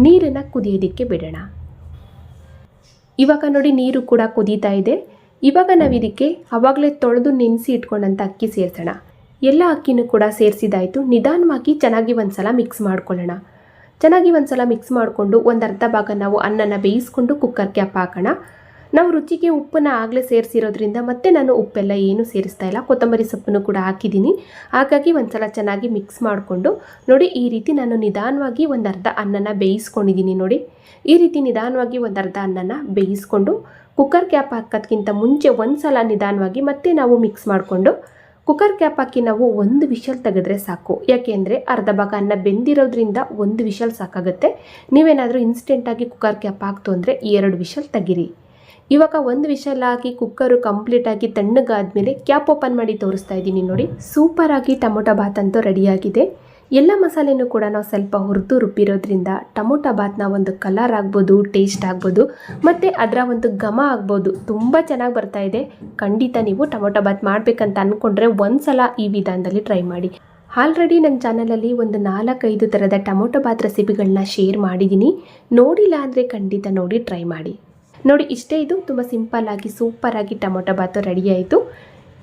A: ನೀರನ್ನು ಕುದಿಯೋದಕ್ಕೆ ಬಿಡೋಣ. ಇವಾಗ ನೋಡಿ ನೀರು ಕೂಡ ಕುದೀತಾ ಇದೆ. ಇವಾಗ ನಾವು ಇದಕ್ಕೆ ಆವಾಗಲೇ ತೊಳೆದು ನೆನೆಸಿ ಇಟ್ಕೊಂಡಂಥ ಅಕ್ಕಿ ಸೇರಿಸೋಣ. ಎಲ್ಲ ಅಕ್ಕಿನೂ ಕೂಡ ಸೇರಿಸಿದಾಯಿತು. ನಿಧಾನವಾಗಿ ಚೆನ್ನಾಗಿ ಒಂದ್ಸಲ ಮಿಕ್ಸ್ ಮಾಡ್ಕೊಳ್ಳೋಣ. ಚೆನ್ನಾಗಿ ಒಂದ್ಸಲ ಮಿಕ್ಸ್ ಮಾಡಿಕೊಂಡು ಒಂದು ಅರ್ಧ ಭಾಗ ನಾವು ಅನ್ನನ ಬೇಯಿಸ್ಕೊಂಡು ಕುಕ್ಕರ್ ಕ್ಯಾಪ್ ಹಾಕೋಣ. ನಾವು ರುಚಿಗೆ ಉಪ್ಪನ್ನ ಆಗಲೇ ಸೇರಿಸಿರೋದ್ರಿಂದ ಮತ್ತೆ ನಾನು ಉಪ್ಪೆಲ್ಲ ಏನು ಸೇರಿಸ್ತಾ ಇಲ್ಲ. ಕೊತ್ತಂಬರಿ ಸೊಪ್ಪನ್ನು ಕೂಡ ಹಾಕಿದ್ದೀನಿ. ಹಾಗಾಗಿ ಒಂದ್ಸಲ ಚೆನ್ನಾಗಿ ಮಿಕ್ಸ್ ಮಾಡಿಕೊಂಡು ನೋಡಿ ಈ ರೀತಿ ನಾನು ನಿಧಾನವಾಗಿ ಒಂದು ಅರ್ಧ ಅನ್ನನ ಬೇಯಿಸ್ಕೊಂಡಿದ್ದೀನಿ ನೋಡಿ. ಈ ರೀತಿ ನಿಧಾನವಾಗಿ ಒಂದು ಅರ್ಧ ಅನ್ನನ ಬೇಯಿಸ್ಕೊಂಡು ಕುಕ್ಕರ್ ಕ್ಯಾಪ್ ಹಾಕೋದ್ಕಿಂತ ಮುಂಚೆ ಒಂದು ಸಲ ನಿಧಾನವಾಗಿ ಮತ್ತೆ ನಾವು ಮಿಕ್ಸ್ ಮಾಡಿಕೊಂಡು ಕುಕ್ಕರ್ ಕ್ಯಾಪ್ ಹಾಕಿ ನಾವು ಒಂದು ವಿಷಲ್ ತೆಗೆದ್ರೆ ಸಾಕು. ಯಾಕೆಂದರೆ ಅರ್ಧ ಭಾಗ ಅನ್ನ ಬೆಂದಿರೋದ್ರಿಂದ ಒಂದು ವಿಷಲ್ ಸಾಕಾಗುತ್ತೆ. ನೀವೇನಾದರೂ ಇನ್ಸ್ಟೆಂಟಾಗಿ ಕುಕ್ಕರ್ ಕ್ಯಾಪ್ ಹಾಕ್ತು ಅಂದರೆ ಎರಡು ವಿಷಲ್ ತೆಗಿರಿ. ಇವಾಗ ಒಂದು ವಿಷಲ್ ಹಾಕಿ ಕುಕ್ಕರು ಕಂಪ್ಲೀಟಾಗಿ ತಣ್ಣಗಾದ್ಮೇಲೆ ಕ್ಯಾಪ್ ಓಪನ್ ಮಾಡಿ ತೋರಿಸ್ತಾ ಇದ್ದೀನಿ ನೋಡಿ. ಸೂಪರಾಗಿ ಟೊಮೊಟೊ ಬಾತ್ ಅಂತೂ ರೆಡಿಯಾಗಿದೆ ಎಲ್ಲ ಮಸಾಲೆನೂ ಕೂಡ ನಾವು ಸ್ವಲ್ಪ ಹುರಿದು ರುಬ್ಬಿರೋದ್ರಿಂದ ಟೊಮೊಟೊ ಬಾತ್ನ ಒಂದು ಕಲರ್ ಆಗ್ಬೋದು ಟೇಸ್ಟ್ ಆಗ್ಬೋದು, ಮತ್ತು ಅದರ ಒಂದು ಘಮ ಆಗ್ಬೋದು ತುಂಬ ಚೆನ್ನಾಗಿ ಬರ್ತಾ ಇದೆ. ಖಂಡಿತ ನೀವು ಟೊಮೊಟೊ ಬಾತ್ ಮಾಡಬೇಕಂತ ಅಂದ್ಕೊಂಡ್ರೆ ಒಂದು ಸಲ ಈ ವಿಧಾನದಲ್ಲಿ ಟ್ರೈ ಮಾಡಿ. ಆಲ್ರೆಡಿ ನನ್ನ ಚಾನಲಲ್ಲಿ ಒಂದು ನಾಲ್ಕೈದು ಥರದ ಟೊಮೊಟೊ ಬಾತ್ ರೆಸಿಪಿಗಳನ್ನ ಶೇರ್ ಮಾಡಿದ್ದೀನಿ ನೋಡಿಲ್ಲ ಅಂದರೆ ಖಂಡಿತ ನೋಡಿ ಟ್ರೈ ಮಾಡಿ. ನೋಡಿ, ಇಷ್ಟೇ ಇದು. ತುಂಬ ಸಿಂಪಲ್ಲಾಗಿ ಸೂಪರಾಗಿ ಟೊಮೊಟೊ ಬಾತು ರೆಡಿ ಆಯಿತು.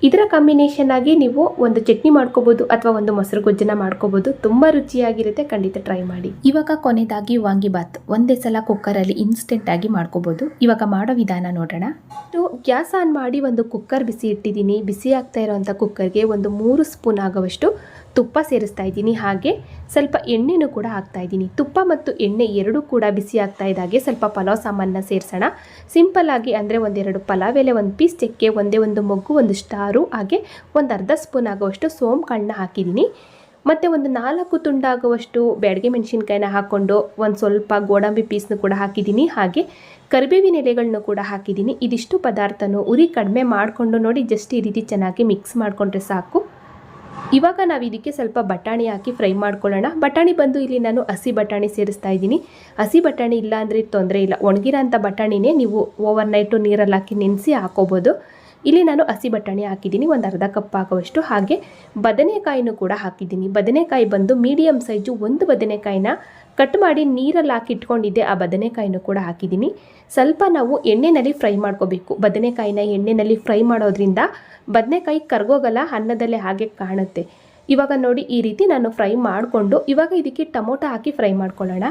A: ಇದರ ಕಾಂಬಿನೇಷನ್ ಆಗಿ ನೀವು ಒಂದು ಚಟ್ನಿ ಮಾಡ್ಕೋಬೋದು ಅಥವಾ ಒಂದು ಮೊಸರು ಗೊಜ್ಜನ ಮಾಡ್ಕೋಬೋದು. ತುಂಬ ರುಚಿಯಾಗಿರುತ್ತೆ. ಖಂಡಿತ ಟ್ರೈ ಮಾಡಿ. ಇವಾಗ ಕೊನೆಯದಾಗಿ ವಾಂಗಿಬಾತ್ ಒಂದೇ ಸಲ ಕುಕ್ಕರಲ್ಲಿ ಇನ್ಸ್ಟೆಂಟಾಗಿ ಮಾಡ್ಕೋಬೋದು. ಇವಾಗ ಮಾಡೋ ವಿಧಾನ ನೋಡೋಣ. ಸೊ ಗ್ಯಾಸ್ ಆನ್ ಮಾಡಿ ಒಂದು ಕುಕ್ಕರ್ ಬಿಸಿ ಇಟ್ಟಿದ್ದೀನಿ. ಬಿಸಿ ಆಗ್ತಾ ಇರೋವಂಥ ಕುಕ್ಕರ್ಗೆ ಒಂದು ಮೂರು ಸ್ಪೂನ್ ಆಗುವಷ್ಟು ತುಪ್ಪ ಸೇರಿಸ್ತಾ ಇದ್ದೀನಿ. ಹಾಗೆ ಸ್ವಲ್ಪ ಎಣ್ಣೆನೂ ಕೂಡ ಹಾಕ್ತಾ ಇದ್ದೀನಿ. ತುಪ್ಪ ಮತ್ತು ಎಣ್ಣೆ ಎರಡೂ ಕೂಡ ಬಿಸಿ ಆಗ್ತಾ ಇದ್ದಾಗೆ ಸ್ವಲ್ಪ ಪಲಾವ್ ಸಾಮಾನನ್ನ ಸೇರಿಸೋಣ. ಆಗಿ ಅಂದರೆ ಒಂದೆರಡು ಪಲಾವ್, ಎಲೆ ಒಂದು ಪೀಸ್ ಚಕ್ಕೆ ಒಂದೇ ಒಂದು ಮೊಗ್ಗು, ಒಂದು ಸ್ಟಾರು, ಹಾಗೆ ಒಂದು ಅರ್ಧ ಸ್ಪೂನ್ ಆಗುವಷ್ಟು ಸೋಮ್ ಕಾಳನ್ನ ಹಾಕಿದ್ದೀನಿ. ಮತ್ತು ಒಂದು ನಾಲ್ಕು ತುಂಡಾಗುವಷ್ಟು ಬ್ಯಾಡಗೆ ಮೆಣಸಿನ್ಕಾಯಿನ ಹಾಕ್ಕೊಂಡು ಒಂದು ಸ್ವಲ್ಪ ಗೋಡಂಬಿ ಪೀಸ್ನು ಕೂಡ ಹಾಕಿದ್ದೀನಿ. ಹಾಗೆ ಕರಿಬೇವಿನ ಎಲೆಗಳನ್ನು ಕೂಡ ಹಾಕಿದ್ದೀನಿ. ಇದಿಷ್ಟು ಪದಾರ್ಥನೂ ಉರಿ ಕಡಿಮೆ ಮಾಡಿಕೊಂಡು ನೋಡಿ ಜಸ್ಟ್ ಈ ರೀತಿ ಚೆನ್ನಾಗಿ ಮಿಕ್ಸ್ ಮಾಡಿಕೊಂಡ್ರೆ ಸಾಕು. ಇವಾಗ ನಾವು ಇದಕ್ಕೆ ಸ್ವಲ್ಪ ಬಟಾಣಿ ಹಾಕಿ ಫ್ರೈ ಮಾಡ್ಕೊಳ್ಳೋಣ. ಬಟಾಣಿ ಬಂದು ಇಲ್ಲಿ ನಾನು ಹಸಿ ಬಟಾಣಿ ಸೇರಿಸ್ತಾ ಇದ್ದೀನಿ. ಹಸಿ ಬಟಾಣಿ ಇಲ್ಲ ಅಂದರೆ ತೊಂದರೆ ಇಲ್ಲ. ಒಣಗಿರೋ ಅಂಥ ಬಟಾಣಿನೇ ನೀವು ಓವರ್ ನೈಟು ನೀರಲ್ಲಿ ಹಾಕಿ ನೆನೆಸಿ ಹಾಕೋಬೋದು. ಇಲ್ಲಿ ನಾನು ಹಸಿ ಬಟಾಣಿ ಹಾಕಿದ್ದೀನಿ. ಒಂದು ಅರ್ಧ ಕಪ್ ಆಗುವಷ್ಟು ಹಾಗೆ. ಬದನೆಕಾಯಿನೂ ಕೂಡ ಹಾಕಿದ್ದೀನಿ. ಬದನೆಕಾಯಿ ಬಂದು ಮೀಡಿಯಮ್ ಸೈಜು ಒಂದು ಬದನೆಕಾಯಿನ ಕಟ್ ಮಾಡಿ ನೀರಲ್ಲಿ ಹಾಕಿ ಇಟ್ಕೊಂಡಿದ್ದೆ. ಆ ಬದನೆಕಾಯಿನೂ ಕೂಡ ಹಾಕಿದ್ದೀನಿ. ಸ್ವಲ್ಪ ನಾವು ಎಣ್ಣೆಯಲ್ಲಿ ಫ್ರೈ ಮಾಡ್ಕೋಬೇಕು. ಬದನೆಕಾಯಿನ ಎಣ್ಣೆಯಲ್ಲಿ ಫ್ರೈ ಮಾಡೋದ್ರಿಂದ ಬದನೆಕಾಯಿ ಕರ್ಗೋಗಲ್ಲ, ಅನ್ನದಲ್ಲೇ ಹಾಗೆ ಕಾಣುತ್ತೆ. ಇವಾಗ ನೋಡಿ ಈ ರೀತಿ ನಾನು ಫ್ರೈ ಮಾಡಿಕೊಂಡು ಇವಾಗ ಇದಕ್ಕೆ ಟೊಮೊಟೊ ಹಾಕಿ ಫ್ರೈ ಮಾಡ್ಕೊಳ್ಳೋಣ.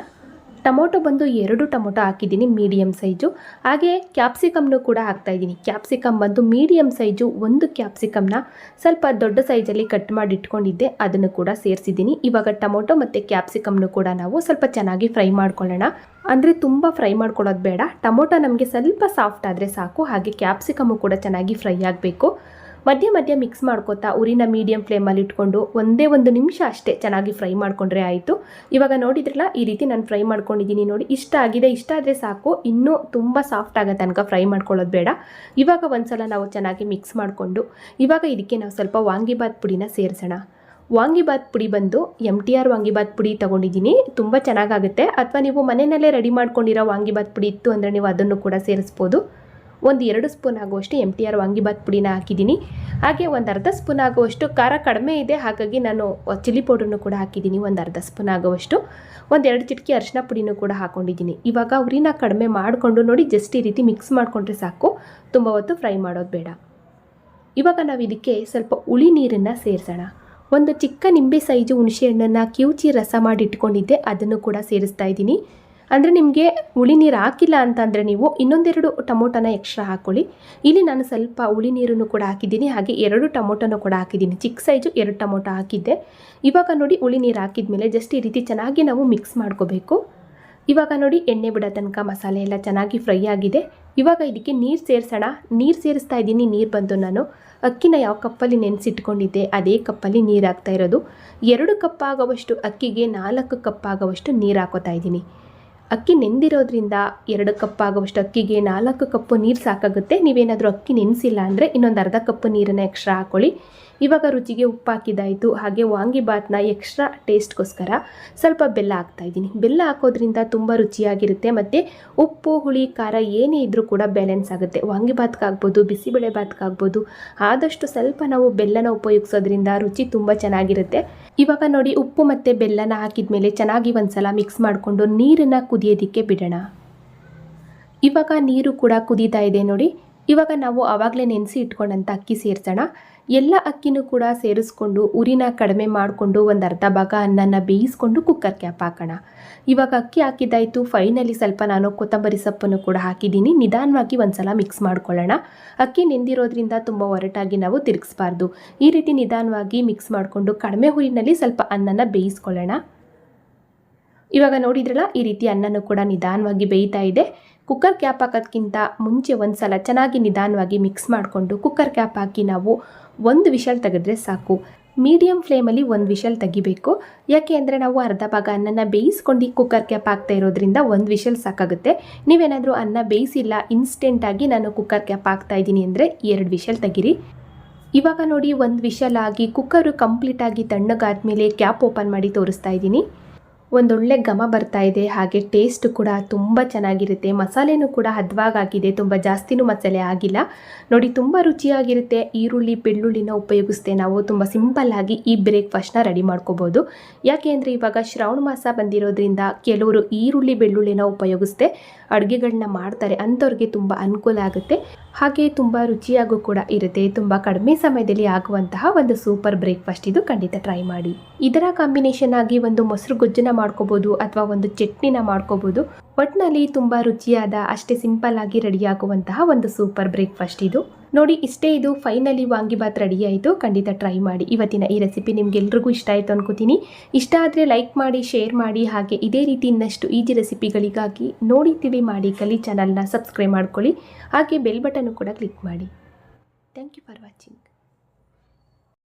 A: ಟೊಮೊಟೊ ಬಂದು ಎರಡು ಟೊಮೊಟೊ ಹಾಕಿದ್ದೀನಿ ಮೀಡಿಯಮ್ ಸೈಜು ಹಾಗೆ ಕ್ಯಾಪ್ಸಿಕಮ್ನು ಕೂಡ ಹಾಕ್ತಾ ಇದ್ದೀನಿ. ಕ್ಯಾಪ್ಸಿಕಮ್ ಬಂದು ಮೀಡಿಯಮ್ ಸೈಜು ಒಂದು ಕ್ಯಾಪ್ಸಿಕಮ್ನ ಸ್ವಲ್ಪ ದೊಡ್ಡ ಸೈಜಲ್ಲಿ ಕಟ್ ಮಾಡಿ ಇಟ್ಕೊಂಡಿದ್ದೆ, ಅದನ್ನು ಕೂಡ ಸೇರಿಸಿದ್ದೀನಿ. ಇವಾಗ ಟೊಮೊಟೊ ಮತ್ತು ಕ್ಯಾಪ್ಸಿಕಮ್ನು ಕೂಡ ನಾವು ಸ್ವಲ್ಪ ಚೆನ್ನಾಗಿ ಫ್ರೈ ಮಾಡ್ಕೊಳ್ಳೋಣ. ಅಂದರೆ ತುಂಬ ಫ್ರೈ ಮಾಡ್ಕೊಳ್ಳೋದು ಬೇಡ. ಟೊಮೊಟೊ ನಮಗೆ ಸ್ವಲ್ಪ ಸಾಫ್ಟ್ ಆದರೆ ಸಾಕು. ಹಾಗೆ ಕ್ಯಾಪ್ಸಿಕಮ್ಮು ಕೂಡ ಚೆನ್ನಾಗಿ ಫ್ರೈ ಆಗಬೇಕು. ಮಧ್ಯ ಮಧ್ಯ ಮಿಕ್ಸ್ ಮಾಡ್ಕೋತಾ ಉರಿನ ಮೀಡಿಯಂ ಫ್ಲೇಮಲ್ಲಿ ಇಟ್ಕೊಂಡು ಒಂದೇ ಒಂದು ನಿಮಿಷ ಅಷ್ಟೇ ಚೆನ್ನಾಗಿ ಫ್ರೈ ಮಾಡಿಕೊಂಡ್ರೆ ಆಯಿತು. ಇವಾಗ ನೋಡಿದ್ರಲ್ಲ, ಈ ರೀತಿ ನಾನು ಫ್ರೈ ಮಾಡ್ಕೊಂಡಿದ್ದೀನಿ ನೋಡಿ, ಇಷ್ಟ ಆಗಿದೆ, ಇಷ್ಟ ಆದರೆ ಸಾಕು, ಇನ್ನೂ ತುಂಬ ಸಾಫ್ಟ್ ಆಗೋ ತನಕ ಫ್ರೈ ಮಾಡ್ಕೊಳ್ಳೋದು ಬೇಡ. ಇವಾಗ ಒಂದ್ಸಲ ನಾವು ಚೆನ್ನಾಗಿ ಮಿಕ್ಸ್ ಮಾಡಿಕೊಂಡು, ಇವಾಗ ಇದಕ್ಕೆ ನಾವು ಸ್ವಲ್ಪ ವಾಂಗಿಬಾತ್ ಪುಡಿನ ಸೇರಿಸೋಣ. ವಾಂಗಿಬಾತ್ ಪುಡಿ ಬಂದು ಎಂ ಟಿ ಆರ್ ವಾಂಗಿಬಾತ್ ಪುಡಿ ತೊಗೊಂಡಿದ್ದೀನಿ, ತುಂಬ ಚೆನ್ನಾಗಾಗುತ್ತೆ. ಅಥವಾ ನೀವು ಮನೆಯಲ್ಲೇ ರೆಡಿ ಮಾಡ್ಕೊಂಡಿರೋ ವಾಂಗಿಬಾತ್ ಪುಡಿ ಇತ್ತು ಅಂದರೆ ನೀವು ಅದನ್ನು ಕೂಡ ಸೇರಿಸ್ಬೋದು. ಒಂದು ಎರಡು ಸ್ಪೂನ್ ಆಗುವಷ್ಟು ಎಂ ಟಿ ಆರ್ ವಾಂಗಿಬಾತ್ ಪುಡಿನ ಹಾಕಿದ್ದೀನಿ. ಹಾಗೆ ಒಂದು ಅರ್ಧ ಸ್ಪೂನ್ ಆಗುವಷ್ಟು ಖಾರ ಕಡಿಮೆ ಇದೆ, ಹಾಗಾಗಿ ನಾನು ಚಿಲ್ಲಿ ಪೌಡ್ರನ್ನು ಕೂಡ ಹಾಕಿದ್ದೀನಿ. ಒಂದು ಅರ್ಧ ಸ್ಪೂನ್ ಆಗುವಷ್ಟು. ಒಂದೆರಡು ಚಿಟಕಿ ಅರಿಶಿನ ಪುಡಿನೂ ಕೂಡ ಹಾಕ್ಕೊಂಡಿದ್ದೀನಿ ಇವಾಗ ಉರಿನ ಕಡಿಮೆ ಮಾಡಿಕೊಂಡು ನೋಡಿ, ಜಸ್ಟ್ ಈ ರೀತಿ ಮಿಕ್ಸ್ ಮಾಡಿಕೊಂಡ್ರೆ ಸಾಕು. ತುಂಬ ಹೊತ್ತು ಫ್ರೈ ಮಾಡೋದು ಬೇಡ. ಇವಾಗ ನಾವು ಇದಕ್ಕೆ ಸ್ವಲ್ಪ ಹುಳಿ ನೀರನ್ನು ಸೇರಿಸೋಣ. ಒಂದು ಚಿಕ್ಕ ನಿಂಬೆ ಸೈಜು ಹುಣಸೆಹಣ್ಣನ್ನು ಕಿವುಚಿ ರಸ ಮಾಡಿ ಇಟ್ಕೊಂಡಿದ್ದೆ, ಅದನ್ನು ಕೂಡ ಸೇರಿಸ್ತಾ ಇದ್ದೀನಿ. ಅಂದರೆ ನಿಮಗೆ ಹುಳಿ ನೀರು ಹಾಕಿಲ್ಲ ಅಂತಂದರೆ ನೀವು ಇನ್ನೊಂದೆರಡು ಟೊಮೊಟೊನ ಎಕ್ಸ್ಟ್ರಾ ಹಾಕ್ಕೊಳ್ಳಿ ಇಲ್ಲಿ ನಾನು ಸ್ವಲ್ಪ ಹುಳಿ ನೀರನ್ನು ಕೂಡ ಹಾಕಿದ್ದೀನಿ. ಹಾಗೆ ಎರಡು ಟೊಮೊಟೊನ ಕೂಡ ಹಾಕಿದ್ದೀನಿ. ಚಿಕ್ಕ ಸೈಜು ಎರಡು ಟೊಮೊಟೊ ಹಾಕಿದ್ದೆ. ಇವಾಗ ನೋಡಿ ಹುಳಿ ನೀರು ಹಾಕಿದ ಮೇಲೆ ಜಸ್ಟ್ ಈ ರೀತಿ ಚೆನ್ನಾಗಿ ನಾವು ಮಿಕ್ಸ್ ಮಾಡ್ಕೋಬೇಕು. ಇವಾಗ ನೋಡಿ ಎಣ್ಣೆ ಬಿಡೋ ತನಕ ಮಸಾಲೆ ಎಲ್ಲ ಚೆನ್ನಾಗಿ ಫ್ರೈ ಆಗಿದೆ. ಇವಾಗ ಇದಕ್ಕೆ ನೀರು ಸೇರಿಸೋಣ. ನೀರು ಸೇರಿಸ್ತಾ ಇದ್ದೀನಿ. ನೀರು ಬಂದು ನಾನು ಅಕ್ಕಿನ ಯಾವ ಕಪ್ಪಲ್ಲಿ ನೆನೆಸಿಟ್ಕೊಂಡಿದ್ದೆ ಅದೇ ಕಪ್ಪಲ್ಲಿ ನೀರು ಹಾಕ್ತಾ ಇರೋದು. ಎರಡು ಕಪ್ ಆಗುವಷ್ಟು ಅಕ್ಕಿಗೆ ನಾಲ್ಕು ಕಪ್ ಆಗುವಷ್ಟು ನೀರು ಹಾಕೋತಾ ಇದ್ದೀನಿ. ಅಕ್ಕಿ ನೆಂದಿರೋದ್ರಿಂದ ಎರಡು ಕಪ್ ಆಗುವಷ್ಟು ಅಕ್ಕಿಗೆ ನಾಲ್ಕು ಕಪ್ಪು ನೀರು ಸಾಕಾಗುತ್ತೆ. ನೀವೇನಾದರೂ ಅಕ್ಕಿ ನೆನೆಸಿಲ್ಲ ಅಂದರೆ ಇನ್ನೊಂದು ಅರ್ಧ ಕಪ್ಪು ನೀರನ್ನು ಎಕ್ಸ್ಟ್ರಾ ಹಾಕೊಳ್ಳಿ. ಇವಾಗ ರುಚಿಗೆ ಉಪ್ಪು ಹಾಕಿದ್ದಾಯಿತು ಹಾಗೆ ವಾಂಗಿಬಾತ್ನ ಎಕ್ಸ್ಟ್ರಾ ಟೇಸ್ಟ್ಗೋಸ್ಕರ ಸ್ವಲ್ಪ ಬೆಲ್ಲ ಹಾಕ್ತಾಯಿದ್ದೀನಿ ಬೆಲ್ಲ ಹಾಕೋದ್ರಿಂದ ತುಂಬ ರುಚಿಯಾಗಿರುತ್ತೆ ಮತ್ತು ಉಪ್ಪು, ಹುಳಿ, ಖಾರ ಏನೇ ಇದ್ದರೂ ಕೂಡ ಬ್ಯಾಲೆನ್ಸ್ ಆಗುತ್ತೆ. ವಾಂಗಿಬಾತ್ಗಾಗ್ಬೋದು ಬಿಸಿಬೇಳೆ ಬಾತ್ಗಾಗ್ಬೋದು ಆದಷ್ಟು ಸ್ವಲ್ಪ ನಾವು ಬೆಲ್ಲನ ಉಪಯೋಗಿಸೋದ್ರಿಂದ ರುಚಿ ತುಂಬ ಚೆನ್ನಾಗಿರುತ್ತೆ. ಇವಾಗ ನೋಡಿ ಉಪ್ಪು ಮತ್ತು ಬೆಲ್ಲನ ಹಾಕಿದ ಮೇಲೆ ಚೆನ್ನಾಗಿ ಒಂದ್ಸಲ ಮಿಕ್ಸ್ ಮಾಡಿಕೊಂಡು ನೀರನ್ನು ಕುದಿಯೋದಕ್ಕೆ ಬಿಡೋಣ. ಇವಾಗ ನೀರು ಕೂಡ ಕುದೀತಾ ಇದೆ ನೋಡಿ. ಇವಾಗ ನಾವು ಆವಾಗಲೇ ನೆನೆಸಿ ಇಟ್ಕೊಂಡಂಥ ಅಕ್ಕಿ ಸೇರಿಸೋಣ. ಎಲ್ಲ ಅಕ್ಕಿನೂ ಕೂಡ ಸೇರಿಸ್ಕೊಂಡು ಉರಿನ ಕಡಿಮೆ ಮಾಡಿಕೊಂಡು ಒಂದು ಅರ್ಧ ಭಾಗ ಅನ್ನನ ಬೇಯಿಸ್ಕೊಂಡು ಕುಕ್ಕರ್ ಕ್ಯಾಪ್ ಹಾಕೋಣ. ಇವಾಗ ಅಕ್ಕಿ ಹಾಕಿದ್ದಾಯಿತು. ಫೈನಲಿ ಸ್ವಲ್ಪ ನಾನು ಕೊತ್ತಂಬರಿ ಸೊಪ್ಪನ್ನು ಕೂಡ ಹಾಕಿದ್ದೀನಿ. ನಿಧಾನವಾಗಿ ಒಂದ್ಸಲ ಮಿಕ್ಸ್ ಮಾಡ್ಕೊಳ್ಳೋಣ. ಅಕ್ಕಿ ನೆಂದಿರೋದ್ರಿಂದ ತುಂಬ ಒರಟಾಗಿ ನಾವು ತಿರುಗಿಸ್ಬಾರ್ದು. ಈ ರೀತಿ ನಿಧಾನವಾಗಿ ಮಿಕ್ಸ್ ಮಾಡಿಕೊಂಡು ಕಡಿಮೆ ಹುರಿನಲ್ಲಿ ಸ್ವಲ್ಪ ಅನ್ನನ ಬೇಯಿಸ್ಕೊಳ್ಳೋಣ. ಇವಾಗ ನೋಡಿದ್ರಲ್ಲ, ಈ ರೀತಿ ಅನ್ನನೂ ಕೂಡ ನಿಧಾನವಾಗಿ ಬೇಯ್ತಾ ಇದೆ. ಕುಕ್ಕರ್ ಕ್ಯಾಪ್ ಹಾಕೋದ್ಕಿಂತ ಮುಂಚೆ ಒಂದು ಸಲ ಚೆನ್ನಾಗಿ ನಿಧಾನವಾಗಿ ಮಿಕ್ಸ್ ಮಾಡಿಕೊಂಡು ಕುಕ್ಕರ್ ಕ್ಯಾಪ್ ಹಾಕಿ ನಾವು ಒಂದು ವಿಷಲ್ ತೆಗೆದ್ರೆ ಸಾಕು. ಮೀಡಿಯಮ್ ಫ್ಲೇಮಲ್ಲಿ ಒಂದು ವಿಷಲ್ ತೆಗಿಬೇಕು. ಯಾಕೆ ಅಂದರೆ ನಾವು ಅರ್ಧ ಭಾಗ ಅನ್ನನ ಬೇಯಿಸ್ಕೊಂಡು ಕುಕ್ಕರ್ ಕ್ಯಾಪ್ ಹಾಕ್ತಾ ಇರೋದ್ರಿಂದ ಒಂದು ವಿಷಲ್ ಸಾಕಾಗುತ್ತೆ. ನೀವೇನಾದರೂ ಅನ್ನ ಬೇಯಿಸಿಲ್ಲ ಇನ್ಸ್ಟೆಂಟಾಗಿ ನಾನು ಕುಕ್ಕರ್ ಕ್ಯಾಪ್ ಹಾಕ್ತಾ ಇದ್ದೀನಿ ಅಂದರೆ ಎರಡು ವಿಷಲ್ ತೆಗಿರಿ. ಇವಾಗ ನೋಡಿ, ಒಂದು ವಿಷಲ್ ಆಗಿ ಕುಕ್ಕರು ಕಂಪ್ಲೀಟಾಗಿ ತಣ್ಣಗಾದ್ಮೇಲೆ ಕ್ಯಾಪ್ ಓಪನ್ ಮಾಡಿ ತೋರಿಸ್ತಾ ಇದ್ದೀನಿ. ಒಂದೊಳ್ಳೆ ಘಮ ಬರ್ತಾ ಇದೆ, ಹಾಗೆ ಟೇಸ್ಟ್ ಕೂಡ ತುಂಬ ಚೆನ್ನಾಗಿರುತ್ತೆ. ಮಸಾಲೆನೂ ಕೂಡ ಹದವಾಗಿದೆ ತುಂಬ ಜಾಸ್ತಿನೂ ಮಸಾಲೆ ಆಗಿಲ್ಲ. ನೋಡಿ, ತುಂಬ ರುಚಿಯಾಗಿರುತ್ತೆ. ಈರುಳ್ಳಿ, ಬೆಳ್ಳುಳ್ಳಿನ ಉಪಯೋಗಿಸ್ದೆ ನಾವು ತುಂಬ ಸಿಂಪಲ್ಲಾಗಿ ಈ ಬ್ರೇಕ್ಫಾಸ್ಟ್ನ ರೆಡಿ ಮಾಡ್ಕೋಬೋದು. ಯಾಕೆ ಅಂದರೆ ಇವಾಗ ಶ್ರಾವಣ ಮಾಸ ಬಂದಿರೋದ್ರಿಂದ ಕೆಲವರು ಈರುಳ್ಳಿ, ಬೆಳ್ಳುಳ್ಳಿನ ಉಪಯೋಗಿಸ್ತೇ ಅಡುಗೆಗಳನ್ನ ಮಾಡ್ತಾರೆ. ಅಂಥವ್ರಿಗೆ ತುಂಬ ಅನುಕೂಲ ಆಗುತ್ತೆ. ಹಾಗೆ ತುಂಬ ರುಚಿಯಾಗೂ ಕೂಡ ಇರುತ್ತೆ. ತುಂಬ ಕಡಿಮೆ ಸಮಯದಲ್ಲಿ ಆಗುವಂತಹ ಒಂದು ಸೂಪರ್ ಬ್ರೇಕ್ಫಾಸ್ಟ್ ಇದು ಖಂಡಿತ ಟ್ರೈ ಮಾಡಿ. ಇದರ ಕಾಂಬಿನೇಷನ್ ಆಗಿ ಒಂದು ಮೊಸರು ಗೊಜ್ಜನ್ನ ಮಾಡ್ಕೋಬೋದು ಅಥವಾ ಒಂದು ಚಟ್ನಿನ ಮಾಡ್ಕೋಬೋದು. ಒಟ್ಟಿನಲ್ಲಿ ತುಂಬ ರುಚಿಯಾದ, ಅಷ್ಟೇ ಸಿಂಪಲ್ ಆಗಿ ರೆಡಿಯಾಗುವಂತಹ ಒಂದು ಸೂಪರ್ ಬ್ರೇಕ್ಫಾಸ್ಟ್ ಇದು. ನೋಡಿ, ಇಷ್ಟೇ ಇದು ಫೈನಲಿ ವಾಂಗಿಬಾತ್ ರೆಡಿ ಆಯಿತು. ಖಂಡಿತ ಟ್ರೈ ಮಾಡಿ. ಇವತ್ತಿನ ಈ ರೆಸಿಪಿ ನಿಮ್ಗೆಲ್ರಿಗೂ ಇಷ್ಟ ಆಯಿತು ಅನ್ಕೋತೀನಿ. ಇಷ್ಟ ಆದರೆ ಲೈಕ್ ಮಾಡಿ ಶೇರ್ ಮಾಡಿ, ಹಾಗೆ ಇದೇ ರೀತಿ ಇನ್ನಷ್ಟು ಈಜಿ ರೆಸಿಪಿಗಳಿಗಾಗಿ ನೋಡಿ ತಿಳಿ ಮಾಡಿ, ಕಲಿ ಚಾನಲ್ನ ಸಬ್ಸ್ಕ್ರೈಬ್ ಮಾಡ್ಕೊಳ್ಳಿ. ಹಾಗೆ ಬೆಲ್ ಬಟನ್ನು ಕೂಡ ಕ್ಲಿಕ್ ಮಾಡಿ. Thank you for watching